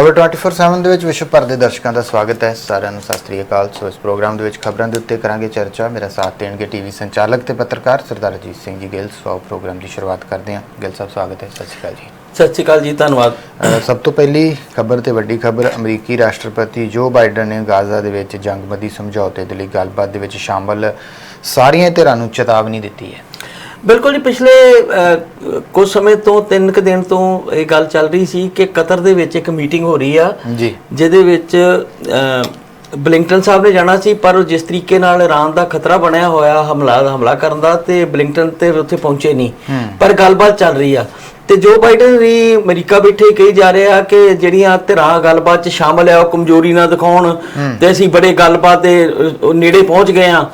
ਖਬਰ 24/7 ਦੇ ਵਿੱਚ ਵਿਸ਼ਵ ਭਰ ਦੇ ਦਰਸ਼ਕਾਂ ਦਾ ਸਵਾਗਤ ਹੈ। ਸਾਰਿਆਂ ਨੂੰ ਸਤਿ ਸ੍ਰੀ ਅਕਾਲ। ਸੋ ਇਸ ਪ੍ਰੋਗਰਾਮ ਦੇ ਵਿੱਚ ਖਬਰਾਂ ਦੇ ਉੱਤੇ ਕਰਾਂਗੇ ਚਰਚਾ। ਮੇਰਾ ਸਾਥ ਦੇਣਗੇ ਟੀਵੀ ਸੰਚਾਲਕ ਤੇ ਪੱਤਰਕਾਰ ਸਰਦਾਰ ਅਜੀਤ ਸਿੰਘ ਜੀ ਗਿੱਲ। ਸੋ ਪ੍ਰੋਗਰਾਮ ਦੀ ਸ਼ੁਰੂਆਤ ਕਰਦੇ ਹਾਂ। ਗਿੱਲ ਸਾਹਿਬ ਸਵਾਗਤ ਹੈ। ਸਤਿ ਸ੍ਰੀ ਅਕਾਲ ਜੀ। ਸਤਿ ਸ਼੍ਰੀ ਅਕਾਲ ਜੀ ਧੰਨਵਾਦ। ਸਭ ਤੋਂ ਪਹਿਲੀ ਖਬਰ ਤੇ ਵੱਡੀ ਖਬਰ ਅਮਰੀਕੀ ਰਾਸ਼ਟਰਪਤੀ ਜੋ ਬਾਈਡਨ ਨੇ ਗਾਜ਼ਾ ਦੇ ਵਿੱਚ ਜੰਗਬੰਦੀ ਸਮਝੌਤੇ ਦੇ ਲਈ ਗੱਲਬਾਤ ਦੇ ਵਿੱਚ ਸ਼ਾਮਲ ਸਾਰੀਆਂ ਧਿਰਾਂ ਨੂੰ ਚੇਤਾਵਨੀ ਦਿੱਤੀ ਹੈ। ਬਿਲਕੁਲ ਜੀ ਪਿਛਲੇ ਕੁਝ ਸਮੇਂ ਤੋਂ ਤਿੰਨ ਕੁ ਦਿਨ ਤੋਂ ਇਹ ਗੱਲ ਚੱਲ ਰਹੀ ਸੀ ਕਿ ਕਤਰ ਦੇ ਵਿੱਚ ਇੱਕ ਮੀਟਿੰਗ ਹੋ ਰਹੀ ਆ ਜੀ। ਜਿਹਦੇ ਵਿੱਚ ਬਲਿੰਕਟਨ ਸਾਹਿਬ ਨੇ ਜਾਣਾ ਸੀ ਪਰ ਜਿਸ ਤਰੀਕੇ ਨਾਲ ਇਰਾਨ ਦਾ ਖਤਰਾ ਬਣਿਆ ਹੋਇਆ ਹਮਲਾ ਹਮਲਾ ਕਰਨ ਦਾ ਤੇ ਬਲਿੰਕਟਨ ਤੇ ਉੱਥੇ ਪਹੁੰਚੇ ਨਹੀਂ। ਪਰ ਗੱਲਬਾਤ ਚੱਲ ਰਹੀ ਆ। ਤੇ ਜੋ ਬਾਈਡਨ ਵੀ ਅਮਰੀਕਾ ਬੈਠੇ ਕਹੀ ਜਾ ਰਿਹਾ ਕਿ ਜਿਹੜੀਆਂ ਧਿਰਾਂ ਗੱਲਬਾਤ 'ਚ ਸ਼ਾਮਲ ਆ ਉਹ ਕਮਜ਼ੋਰੀ ਨਾ ਦਿਖਾਉਣ ਤੇ ਅਸੀਂ ਬੜੇ ਗੱਲਬਾਤ ਦੇ ਨੇੜੇ ਪਹੁੰਚ ਗਏ ਆ।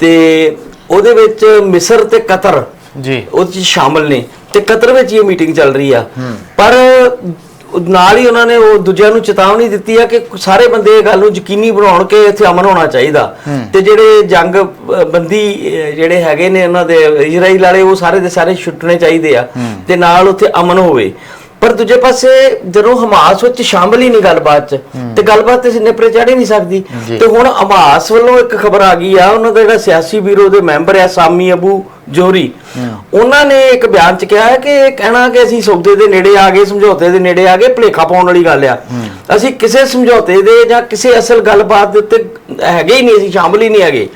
ਤੇ ਉਹਦੇ ਵਿੱਚ ਮਿਸਰ ਤੇ ਕਤਰ ਜੀ। ਉਹਦੇ ਚ ਸ਼ਾਮਲ ਨੇ ਤੇ ਕਤਰ ਵਿੱਚ ਇਹ ਮੀਟਿੰਗ ਚੱਲ ਰਹੀ ਆ। ਪਰ ਨਾਲ ਹੀ ਉਹਨਾਂ ਨੇ ਉਹ ਦੂਜਿਆਂ ਨੂੰ ਚੇਤਾਵਨੀ ਦਿੱਤੀ ਆ ਕਿ ਸਾਰੇ ਬੰਦੇ ਇਹ ਗੱਲ ਨੂੰ ਯਕੀਨੀ ਬਣਾਉਣ ਕਿ ਇੱਥੇ ਅਮਨ ਹੋਣਾ ਚਾਹੀਦਾ। ਤੇ ਜਿਹੜੇ ਜੰਗ ਬੰਦੀ ਜਿਹੜੇ ਹੈਗੇ ਨੇ ਉਹਨਾਂ ਦੇ ਇਜ਼ਰਾਈਲ ਵਾਲੇ ਉਹ ਸਾਰੇ ਦੇ ਸਾਰੇ ਛੁੱਟਣੇ ਚਾਹੀਦੇ ਆ। ਤੇ ਨਾਲ ਉੱਥੇ ਅਮਨ ਹੋਵੇ। ਪਰ ਦੂਜੇ ਪਾਸੇ ਜਦੋਂ ਹਮਾਸ ਵਿੱਚ ਸ਼ਾਮਲ ਹੀ ਨਹੀਂ ਗੱਲਬਾਤ ਚ ਤੇ ਗੱਲਬਾਤ ਤੇ ਨਿਪਰੇ ਚੜ੍ਹ ਹੀ ਨਹੀਂ ਸਕਦੀ। ਤੇ ਹੁਣ ਹਮਾਸ ਵੱਲੋਂ ਇੱਕ ਖਬਰ ਆ ਗਈ ਆ ਉਹਨਾਂ ਦਾ ਜਿਹੜਾ ਸਿਆਸੀ ਵੀਰੋ ਦੇ ਮੈਂਬਰ ਆ ਸਾਮੀ ਅਬੂ ਜੋਹਰੀ ਉਹਨਾਂ ਨੇ ਇੱਕ ਬਿਆਨ ਚ ਕਿਹਾ ਹੈ ਕਿ ਇਹ ਕਹਿਣਾ ਕਿ ਅਸੀਂ ਸੌਦੇ ਦੇ ਨੇੜੇ ਆ ਗਏ ਸਮਝੌਤੇ ਦੇ ਨੇੜੇ ਆ ਗਏ ਭਲੇਖਾ ਪਾਉਣ ਵਾਲੀ ਗੱਲ ਆ। ਅਸੀਂ ਕਿਸੇ ਸਮਝੌਤੇ ਦੇ ਜਾਂ ਕਿਸੇ ਅਸਲ ਗੱਲਬਾਤ ਦੇ ਉੱਤੇ ਹੈਗੇ ਹੀ ਨਹੀਂ ਅਸੀਂ ਸ਼ਾਮਲ ਹੀ ਨਹੀਂ ਹੈਗੇ।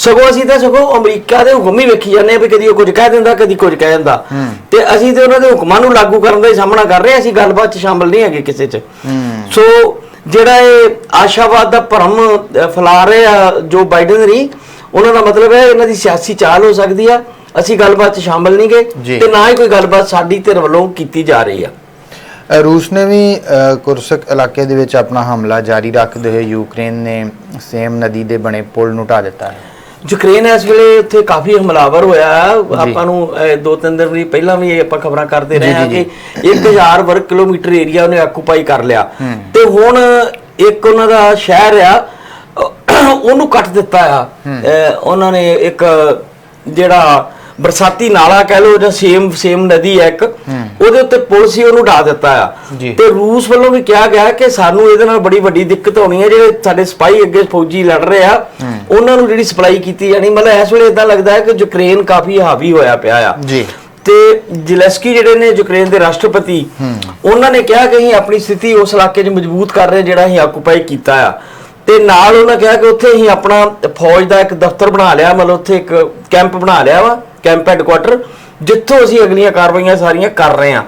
ਸਗੋਂ ਅਸੀਂ ਤਾਂ ਸਗੋਂ ਅਮਰੀਕਾ ਦੇ ਹੁਕਮ ਹੀ ਵੇਖੀ ਜਾਂਦੇ ਆ ਵੀ ਕਦੀ ਉਹ ਕੁਝ ਕਹਿ ਦਿੰਦਾ ਕਦੀ ਕੁਝ ਕਹਿ ਦਿੰਦਾ। ਤੇ ਅਸੀਂ ਤੇ ਉਹਨਾਂ ਦੇ ਹੁਕਮਾਂ ਨੂੰ ਲਾਗੂ ਕਰਨ ਦਾ ਹੀ ਸਾਹਮਣਾ ਕਰ ਰਹੇ ਅਸੀਂ ਗੱਲਬਾਤ ਚ ਸ਼ਾਮਲ ਨਹੀਂ ਹੈਗੇ ਕਿਸੇ ਚ। ਸੋ ਜਿਹੜਾ ਇਹ ਆਸ਼ਾਵਾਦ ਦਾ ਭਰਮ ਫੈਲਾ ਰਹੇ ਆ ਜੋ ਬਾਈਡਨ ਰੀ ਉਹਨਾਂ ਦਾ ਮਤਲਬ ਹੈ ਇਹਨਾਂ ਦੀ ਸਿਆਸੀ ਚਾਲ ਹੋ ਸਕਦੀ ਆ ਅਸੀਂ ਗੱਲਬਾਤ 'ਚ ਸ਼ਾਮਲ ਨਹੀਂ ਗਏ। ਤੇ ਨਾ ਹੀ ਕੋਈ ਗੱਲਬਾਤ ਸਾਡੀ ਧਿਰ ਵੱਲੋਂ ਕੀਤੀ ਜਾ ਰਹੀ ਆ। ਰੂਸ ਨੇ ਵੀ ਕੁਰਸਕ ਇਲਾਕੇ ਦੇ ਵਿੱਚ ਆਪਣਾ ਹਮਲਾ ਜਾਰੀ ਰੱਖਦੇ ਹੋਏ ਯੂਕਰੇਨ ਨੇ ਸੇਮ ਨਦੀ ਦੇ ਬਣੇ ਪੁਲ ਨੂੰ ਢਾ ਦਿੱਤਾ ਹੈ। ਯੂਕਰੇਨ ਇਸ ਵੇਲੇ ਉੱਥੇ ਕਾਫੀ ਹਮਲਾਵਰ ਹੋਇਆ। ਆਪਾਂ ਨੂੰ ਦੋ ਤਿੰਨ ਦਿਨ ਵੀ ਪਹਿਲਾਂ ਵੀ ਇਹ ਆਪਾਂ ਖਬਰਾਂ ਕਰਦੇ ਰਹੇ ਹਾਂ ਕਿ 1000 ਵਰਗ ਕਿਲੋਮੀਟਰ ਏਰੀਆ ਉਹਨੇ ਆਕੂਪਾਈ ਕਰ ਲਿਆ। ਤੇ ਹੁਣ ਇੱਕ ਉਹਨਾਂ ਦਾ ਸ਼ਹਿਰ ਆ ਉਹਨੂੰ ਕੱਟ ਦਿੱਤਾ ਆ। ਉਹਨਾਂ ਨੇ ਇੱਕ ਜਿਹੜਾ ਬਰਸਾਤੀ ਨਾਲਾ ਕਹਿ ਲਓ ਜਾਂ ਸੇਮ ਸੇਮ ਨਦੀ ਹੈ ਇੱਕ ਉਹਦੇ ਉੱਤੇ ਪੁਲ ਸੀ ਉਹਨੂੰ ਢਾ ਦਿੱਤਾ ਆ। ਤੇ ਰੂਸ ਵੱਲੋਂ ਵੀ ਕਿਹਾ ਗਿਆ ਕਿ ਸਾਨੂੰ ਇਹਦੇ ਨਾਲ ਬੜੀ ਵੱਡੀ ਦਿੱਕਤ ਹੋਣੀ ਹੈ ਜਿਹੜੇ ਸਾਡੇ ਸਪਾਈ ਅੱਗੇ ਫੌਜੀ ਲੜ ਰਹੇ ਆ ਉਹਨਾਂ ਨੂੰ ਜਿਹੜੀ ਸਪਲਾਈ ਕੀਤੀ ਜਾਣੀ ਮਤਲਬ ਇਸ ਵੇਲੇ ਇਦਾਂ ਲੱਗਦਾ ਹੈ ਕਿ ਯੂਕਰੇਨ ਕਾਫੀ ਹਾਵੀ ਹੋਇਆ ਪਿਆ ਆ। ਜੀ। ਤੇ ਜ਼ੈਲੈਂਸਕੀ ਜਿਹੜੇ ਨੇ ਯੂਕਰੇਨ ਦੇ ਰਾਸ਼ਟਰਪਤੀ ਉਹਨਾਂ ਨੇ ਕਿਹਾ ਕਿ ਅਸੀਂ ਆਪਣੀ ਸਥਿਤੀ ਉਸ ਇਲਾਕੇ 'ਚ ਮਜ਼ਬੂਤ ਕਰ ਰਹੇ ਜਿਹੜਾ ਅਸੀਂ ਆਕੂਪਾਈ ਕੀਤਾ ਆ। ਤੇ ਨਾਲ ਉਹਨਾਂ ਕਿਹਾ ਕਿ ਉੱਥੇ ਅਸੀਂ ਆਪਣਾ ਫੌਜ ਦਾ ਇੱਕ ਦਫ਼ਤਰ ਬਣਾ ਲਿਆ ਮਤਲਬ ਉੱਥੇ ਇੱਕ ਕੈਂਪ ਬਣਾ ਲਿਆ ਵਾ ਕੈਂਪ ਹੈਡਕੁਆਟਰ ਜਿੱਥੋਂ ਅਸੀਂ ਅਗਲੀਆਂ ਕਾਰਵਾਈਆਂ ਸਾਰੀਆਂ ਕਰ ਰਹੇ ਆ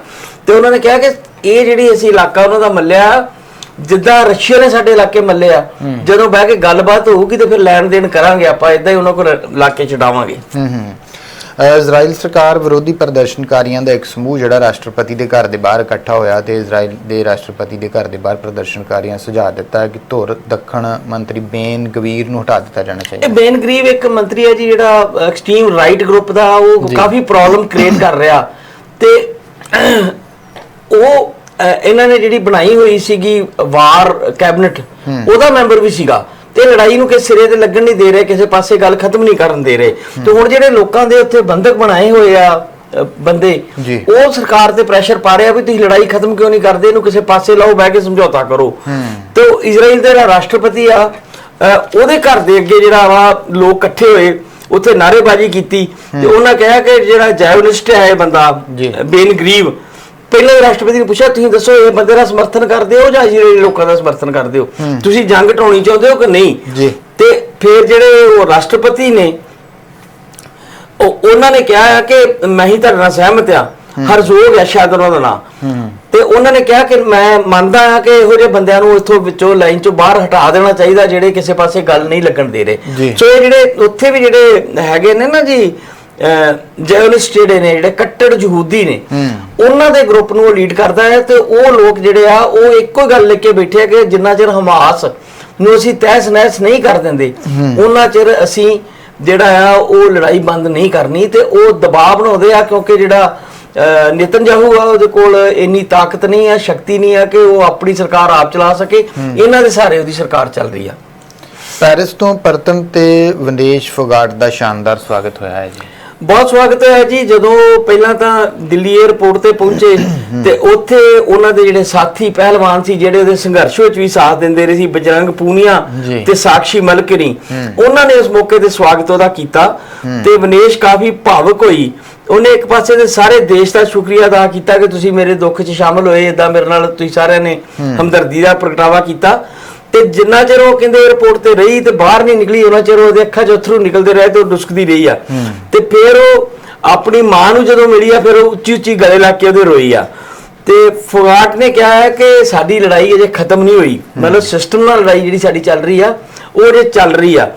ਤੇ ਉਹਨਾਂ ਨੇ ਕਿਹਾ ਕਿ ਇਹ ਜਿਹੜੀ ਅਸੀਂ ਇਲਾਕਾ ਉਹਨਾਂ ਦਾ ਮੱਲਿਆ ਜਿੱਦਾਂ ਰਸ਼ੀਆ ਨੇ ਸਾਡੇ ਇਲਾਕੇ ਮੱਲੇ ਆ ਜਦੋਂ ਬਹਿ ਕੇ ਗੱਲਬਾਤ ਹੋਊਗੀ ਤੇ ਫਿਰ ਲੈਣ ਦੇਣ ਕਰਾਂਗੇ ਆਪਾਂ ਇਦਾਂ ਹੀ ਉਹਨਾਂ ਕੋਲ ਇਲਾਕੇ ਛਡਾਵਾਂਗੇ। ਹੂੰ ਹੂੰ। ਇਜ਼ਰਾਈਲ ਸਰਕਾਰ ਵਿਰੋਧੀ ਪ੍ਰਦਰਸ਼ਨਕਾਰੀਆਂ ਦਾ ਇੱਕ ਸਮੂਹ ਜਿਹੜਾ ਰਾਸ਼ਟਰਪਤੀ ਦੇ ਘਰ ਦੇ ਬਾਹਰ ਇਕੱਠਾ ਹੋਇਆ ਤੇ ਇਜ਼ਰਾਈਲ ਦੇ ਰਾਸ਼ਟਰਪਤੀ ਦੇ ਘਰ ਦੇ ਬਾਹਰ ਪ੍ਰਦਰਸ਼ਨਕਾਰੀਆਂ ਸੁਝਾਅ ਦਿੱਤਾ ਕਿ ਧੁਰ ਦੱਖਣ ਮੰਤਰੀ ਬੇਨ ਗਵੀਰ ਨੂੰ ਹਟਾ ਦਿੱਤਾ ਜਾਣਾ ਚਾਹੀਦਾ। ਇਹ ਬੇਨ ਗਰੀਬ ਇੱਕ ਮੰਤਰੀ ਹੈ ਜੀ ਜਿਹੜਾ ਐਕਸਟ੍ਰੀਮ ਰਾਈਟ ਗਰੁੱਪ ਦਾ ਉਹ ਕਾਫੀ ਪ੍ਰੋਬਲਮ ਕ੍ਰੀਏਟ ਕਰ ਰਿਹਾ। ਤੇ ਉਹ ਇਹਨਾਂ ਨੇ ਜਿਹੜੀ ਬਣਾਈ ਹੋਈ ਸੀਗੀ ਵਾਰ ਕੈਬਨਿਟ ਉਹਦਾ ਮੈਂਬਰ ਵੀ ਸੀਗਾ। ਤੇ ਲੜਾਈ ਨੂੰ ਕਿਸੇ ਸਿਰੇ ਤੇ ਲੱਗਣ ਨਹੀਂ ਦੇ ਰਹੇ ਕਿਸੇ ਪਾਸੇ ਗੱਲ ਖਤਮ ਨਹੀਂ ਕਰਨ ਦੇ ਰਹੇ। ਤੇ ਹੁਣ ਜਿਹੜੇ ਲੋਕਾਂ ਦੇ ਉੱਥੇ ਬੰਦਕ ਬਣਾਏ ਹੋਏ ਆ ਬੰਦੇ। ਉਹ ਸਰਕਾਰ ਤੇ ਪ੍ਰੈਸ਼ਰ ਪਾ ਰਿਹਾ ਵੀ ਤੁਸੀਂ ਲੜਾਈ ਖਤਮ ਕਿਉਂ ਨਹੀਂ ਕਰਦੇ? ਇਹਨੂੰ ਕਿਸੇ ਪਾਸੇ ਲਾਓ ਬਹਿ ਕੇ ਸਮਝੌਤਾ ਕਰੋ। ਤੇ ਇਜ਼ਰਾਈਲ ਦਾ ਜਿਹੜਾ ਰਾਸ਼ਟਰਪਤੀ ਆ ਉਹਦੇ ਘਰ ਦੇ ਅੱਗੇ ਜਿਹੜਾ ਵਾ ਲੋਕ ਇਕੱਠੇ ਹੋਏ ਉੱਥੇ ਨਾਅਰੇਬਾਜ਼ੀ ਕੀਤੀ। ਤੇ ਉਹਨਾਂ ਕਿਹਾ ਕਿ ਜਿਹੜਾ ਜੈਵਨਿਸਟ ਹੈ ਇਹ ਬੰਦਾ। ਬੇਨ ਗਰੀਬ ਪਹਿਲੇ ਰਾਸ਼ਟਰਪਤੀ ਨੇ ਪੁੱਛਿਆ ਤੁਸੀਂ ਦੱਸੋ ਇਹ ਬੰਦੇ ਦਾ ਸਮਰਥਨ ਕਰਦੇ ਹੋ ਜਾਂ ਇਜ਼ਰਾਈਲੀ ਲੋਕਾਂ ਦਾ ਸਮਰਥਨ ਕਰਦੇ ਹੋ? ਤੁਸੀਂ ਜੰਗ ਢਾਉਣੀ ਚਾਹੁੰਦੇ ਹੋ ਕਿ ਨਹੀਂ? ਜੀ। ਤੇ ਫਿਰ ਜਿਹੜੇ ਉਹ ਰਾਸ਼ਟਰਪਤੀ ਨੇ ਉਹ ਉਹਨਾਂ ਨੇ ਕਿਹਾ ਕਿ ਮੈਂ ਹੀ ਤੁਹਾਡੇ ਨਾਲ ਸਹਿਮਤ ਆ ਹਰਜ਼ੋਗ ਹੈ ਸ਼ਾਇਦ ਉਹਨਾਂ ਦਾ ਨਾਮ ਤੇ ਉਹਨਾਂ ਨੇ ਕਿਹਾ ਕਿ ਮੈਂ ਮੰਨਦਾ ਹਾਂ ਕਿ ਇਹੋ ਜਿਹੇ ਬੰਦਿਆਂ ਨੂੰ ਇੱਥੋਂ ਵਿੱਚੋਂ ਲਾਈਨ ਚੋਂ ਬਾਹਰ ਹਟਾ ਦੇਣਾ ਚਾਹੀਦਾ ਜਿਹੜੇ ਕਿਸੇ ਪਾਸੇ ਗੱਲ ਨਹੀਂ ਲੱਗਣ ਦੇ। ਰਹੇ। ਸੋ ਇਹ ਜਿਹੜੇ ਉੱਥੇ ਵੀ ਜਿਹੜੇ ਹੈਗੇ ਨੇ ਨਾ ਜੀ ਜੈਨਿਸਟ ਜਿਹੜੇ ਨੇ ਜਿਹੜੇ ਕੱਟੜ ਯਹੂਦੀ ਨੇ ਉਹਨਾਂ ਦੇ ਗਰੁੱਪ ਨੂੰ ਉਹ ਲੀਡ ਕਰਦਾ ਹੈ ਤੇ ਉਹ ਲੋਕ ਜਿਹੜੇ ਆ ਉਹ ਇੱਕੋ ਗੱਲ ਲੈ ਕੇ ਬੈਠੇ ਆ ਕਿ ਜਿੰਨਾ ਚਿਰ ਹਮਾਸ ਨੂੰ ਅਸੀਂ ਤਹਿਸ ਨਹਿਸ ਨਹੀਂ ਕਰ ਦਿੰਦੇ ਉਹਨਾਂ ਚਿਰ ਅਸੀਂ ਜਿਹੜਾ ਆ ਉਹ ਲੜਾਈ ਬੰਦ ਨਹੀਂ ਕਰਨੀ ਤੇ ਉਹ ਦਬਾਅ ਬਣਾਉਂਦੇ ਆ ਕਿਉਂਕਿ ਜਿਹੜਾ ਅਹ, ਨਿਤਨਯਾਹੂ ਆ ਉਹਦੇ ਕੋਲ ਇੰਨੀ ਤਾਕਤ ਨਹੀਂ ਆ ਸ਼ਕਤੀ ਨਹੀਂ ਆ ਕਿ ਉਹ ਆਪਣੀ ਸਰਕਾਰ ਆਪ ਚਲਾ ਸਕੇ। ਇਹਨਾਂ ਦੇ ਸਾਰੇ ਉਹਦੀ ਸਰਕਾਰ ਚੱਲ ਰਹੀ ਆ। ਪੈਰਿਸ ਤੋਂ ਪਰਤਨ ਤੇ ਵਿਦੇਸ਼ ਫੁਗਾਟ ਦਾ ਸ਼ਾਨਦਾਰ ਸਵਾਗਤ ਹੋਇਆ ਹੈ ਜੀ। ਬਹੁਤ ਸਵਾਗਤ ਹੈ ਜੀ। ਜਦੋਂ ਪਹਿਲਾਂ ਤਾਂ ਦਿੱਲੀ 에ਅਰਪੋਰਟ ਤੇ ਪਹੁੰਚੇ ਤੇ ਉੱਥੇ ਉਹਨਾਂ ਦੇ ਜਿਹੜੇ ਸਾਥੀ ਪਹਿਲਵਾਨ ਸੀ ਜਿਹੜੇ ਉਹਦੇ ਸੰਘਰਸ਼ ਵਿੱਚ ਵੀ ਸਾਥ ਦਿੰਦੇ ਰਹੇ ਸੀ ਬਜਰੰਗ ਪੂਨੀਆ। ਤੇ ਸਾਕਸ਼ੀ ਮਲਕਰੀ। ਉਹਨਾਂ ਨੇ ਉਸ ਮੌਕੇ ਤੇ ਸਵਾਗਤ ਉਹਦਾ ਕੀਤਾ ਤੇ ਵਿਨੇਸ਼ ਕਾਫੀ ਭਾਵਕ ਹੋਈ। ਉਹਨੇ ਇੱਕ ਪਾਸੇ ਤੇ ਸਾਰੇ ਦੇਸ਼ ਦਾ ਸ਼ੁਕਰੀਆ ਅਦਾ ਕੀਤਾ ਕਿ ਤੁਸੀਂ ਮੇਰੇ ਦੁੱਖ 'ਚ ਸ਼ਾਮਲ ਹੋਏ ਇਦਾਂ ਮੇਰੇ ਨਾਲ ਤੁਸੀਂ ਸਾਰਿਆਂ ਨੇ ਹਮਦਰਦੀ ਦਾ ਪ੍ਰਗਟਾਵਾ ਕੀਤਾ। ਤੇ ਜਿੰਨਾ ਚਿਰ ਉਹ ਕਹਿੰਦੇ 에어ਪੋਰਟ ਤੇ ਰਹੀ ਤੇ ਬਾਹਰ ਨਹੀਂ ਨਿਕਲੀ ਉਹਨਾਂ ਚਿਰ ਉਹਦੇ ਅੱਖਾਂ 'ਚ ਅਥਰੂ ਨਿਕਲਦੇ ਰਹੇ ਤੇ ਉਹ ਡੁਸਕਦੀ ਰਹੀ ਆ। ਤੇ ਫਿਰ ਉਹ ਆਪਣੀ ਮਾਂ ਨੂੰ ਜਦੋਂ ਮਿਲੀ ਆ ਫਿਰ ਉਹ ਉੱਚੀ ਉੱਚੀ ਗਲੇ ਲਾ ਕੇ ਉਹਦੇ ਰੋਈ ਆ। ਤੇ ਫੁਗਾਟ ਨੇ ਕਿਹਾ ਹੈ ਕਿ ਸਾਡੀ ਲੜਾਈ ਅਜੇ ਖਤਮ ਨਹੀਂ ਹੋਈ। ਮਤਲਬ ਸਿਸਟਮ ਨਾਲ ਲੜਾਈ ਜਿਹੜੀ ਸਾਡੀ ਚੱਲ ਰਹੀ ਆ ਉਹ ਅਜੇ ਚੱਲ ਰਹੀ ਆ।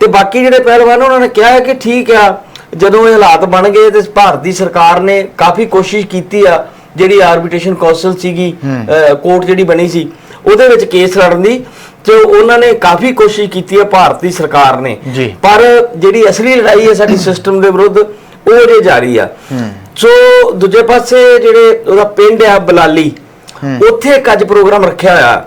ਤੇ ਬਾਕੀ ਜਿਹੜੇ ਪਹਿਲਵਾਨ ਉਹਨਾਂ ਨੇ ਕਿਹਾ ਹੈ ਕਿ ਠੀਕ ਆ ਜਦੋਂ ਇਹ ਹਾਲਾਤ ਬਣ ਗਏ ਤੇ ਭਾਰਤ ਦੀ ਸਰਕਾਰ ਨੇ ਕਾਫੀ ਕੋਸ਼ਿਸ਼ ਕੀਤੀ ਆ ਜਿਹੜੀ ਆਰਬਿਟ੍ਰੇਸ਼ਨ ਕੌਂਸਲ ਸੀਗੀ ਕੋਰਟ ਜਿਹੜੀ ਬਣੀ ਸੀ ਉਹਦੇ ਵਿੱਚ ਕੇਸ ਲੜਨ ਦੀ ਤੇ ਉਹਨਾਂ ਨੇ ਕਾਫੀ ਕੋਸ਼ਿਸ਼ ਕੀਤੀ ਹੈ ਭਾਰਤ ਸਰਕਾਰ ਨੇ। ਜੀ। ਪਰ ਜਿਹੜੀ ਅਸਲੀ ਲੜਾਈ ਹੈ ਸਾਡੀ ਸਿਸਟਮ ਦੇ ਵਿਰੁੱਧ ਉਹ ਜੇ ਜਾਰੀ ਆ। ਸੋ ਦੂਜੇ ਪਾਸੇ ਜਿਹੜੇ ਉਹਦਾ ਪਿੰਡ ਆ ਬਲਾਲੀ ਉੱਥੇ ਇੱਕ ਅੱਜ ਪ੍ਰੋਗਰਾਮ ਰੱਖਿਆ ਹੋਇਆ।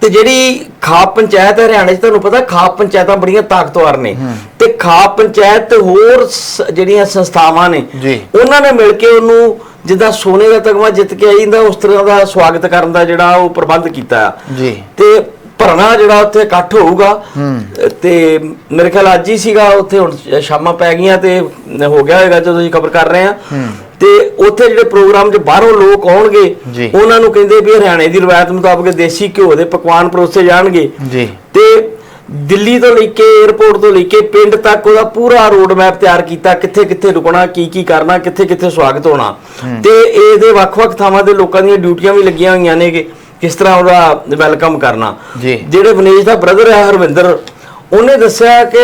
ਤੇ ਜਿਹੜੀ ਖਾਪ ਪੰਚਾਇਤ ਹਰਿਆਣੇ 'ਚ ਤੁਹਾਨੂੰ ਪਤਾ ਖਾਪ ਪੰਚਾਇਤਾਂ ਬੜੀਆਂ ਤਾਕਤਵਰ ਨੇ। ਤੇ ਖਾਪ ਪੰਚਾਇਤ ਹੋਰ ਜਿਹੜੀਆਂ ਸੰਸਥਾਵਾਂ ਨੇ ਜੀ। ਉਹਨਾਂ ਨੇ ਮਿਲ ਕੇ ਉਹਨੂੰ ਜਿੱਦਾਂ ਸੋਨੇ ਦਾ ਤਗਮਾ ਜਿੱਤ ਕੇ ਆਈ ਜਾਂਦਾ ਉਸ ਤਰ੍ਹਾਂ ਦਾ ਸਵਾਗਤ ਕਰਨ ਦਾ ਜਿਹੜਾ ਉਹ ਪ੍ਰਬੰਧ ਕੀਤਾ ਆ। ਜੀ। ਤੇ ਭਰਨਾ ਜਿਹੜਾ ਉੱਥੇ ਇਕੱਠ ਹੋਊਗਾ ਤੇ ਮੇਰੇ ਖਿਆਲ ਅੱਜ ਹੀ ਸੀਗਾ ਉੱਥੇ ਹੁਣ ਸ਼ਾਮਾਂ ਪੈ ਗਈਆਂ ਤੇ ਹੋ ਗਿਆ ਹੋਵੇਗਾ ਜਦੋਂ ਅਸੀਂ ਖਬਰ ਕਰ ਰਹੇ ਆ ਤੇ ਉੱਥੇ ਜਿਹੜੇ ਪ੍ਰੋਗਰਾਮ 'ਚ ਬਾਹਰੋਂ ਲੋਕ ਆਉਣਗੇ। ਉਹਨਾਂ ਨੂੰ ਕਹਿੰਦੇ ਵੀ ਹਰਿਆਣੇ ਦੀ ਰਵਾਇਤ ਮੁਤਾਬਕ ਦੇਸੀ ਘਿਓ ਦੇ ਪਕਵਾਨ ਪਰੋਸੇ ਜਾਣਗੇ। ਜੀ। ਤੇ ਦਿੱਲੀ ਤੋਂ ਲੈ ਕੇ 에어ਪੋਰਟ ਤੋਂ ਲੈ ਕੇ ਪਿੰਡ ਤੱਕ ਉਹਦਾ ਪੂਰਾ ਰੋਡ ਮੈਪ ਤਿਆਰ ਕੀਤਾ ਕਿੱਥੇ ਕਿੱਥੇ ਰੁਕਣਾ ਕੀ ਕੀ ਕਰਨਾ ਕਿੱਥੇ ਕਿੱਥੇ ਸਵਾਗਤ ਹੋਣਾ। ਤੇ ਇਹਦੇ ਵੱਖ-ਵੱਖ ਥਾਵਾਂ ਦੇ ਲੋਕਾਂ ਦੀਆਂ ਡਿਊਟੀਆਂ ਵੀ ਲੱਗੀਆਂ ਹੋਈਆਂ ਨੇ ਕਿ ਕਿਸ ਤਰ੍ਹਾਂ ਉਹਦਾ ਵੈਲਕਮ ਕਰਨਾ। ਜਿਹੜੇ ਵਿਨੇਸ਼ ਦਾ ਬ੍ਰਦਰ ਹੈ ਹਰਵਿੰਦਰ ਉਹਨੇ ਦੱਸਿਆ ਕਿ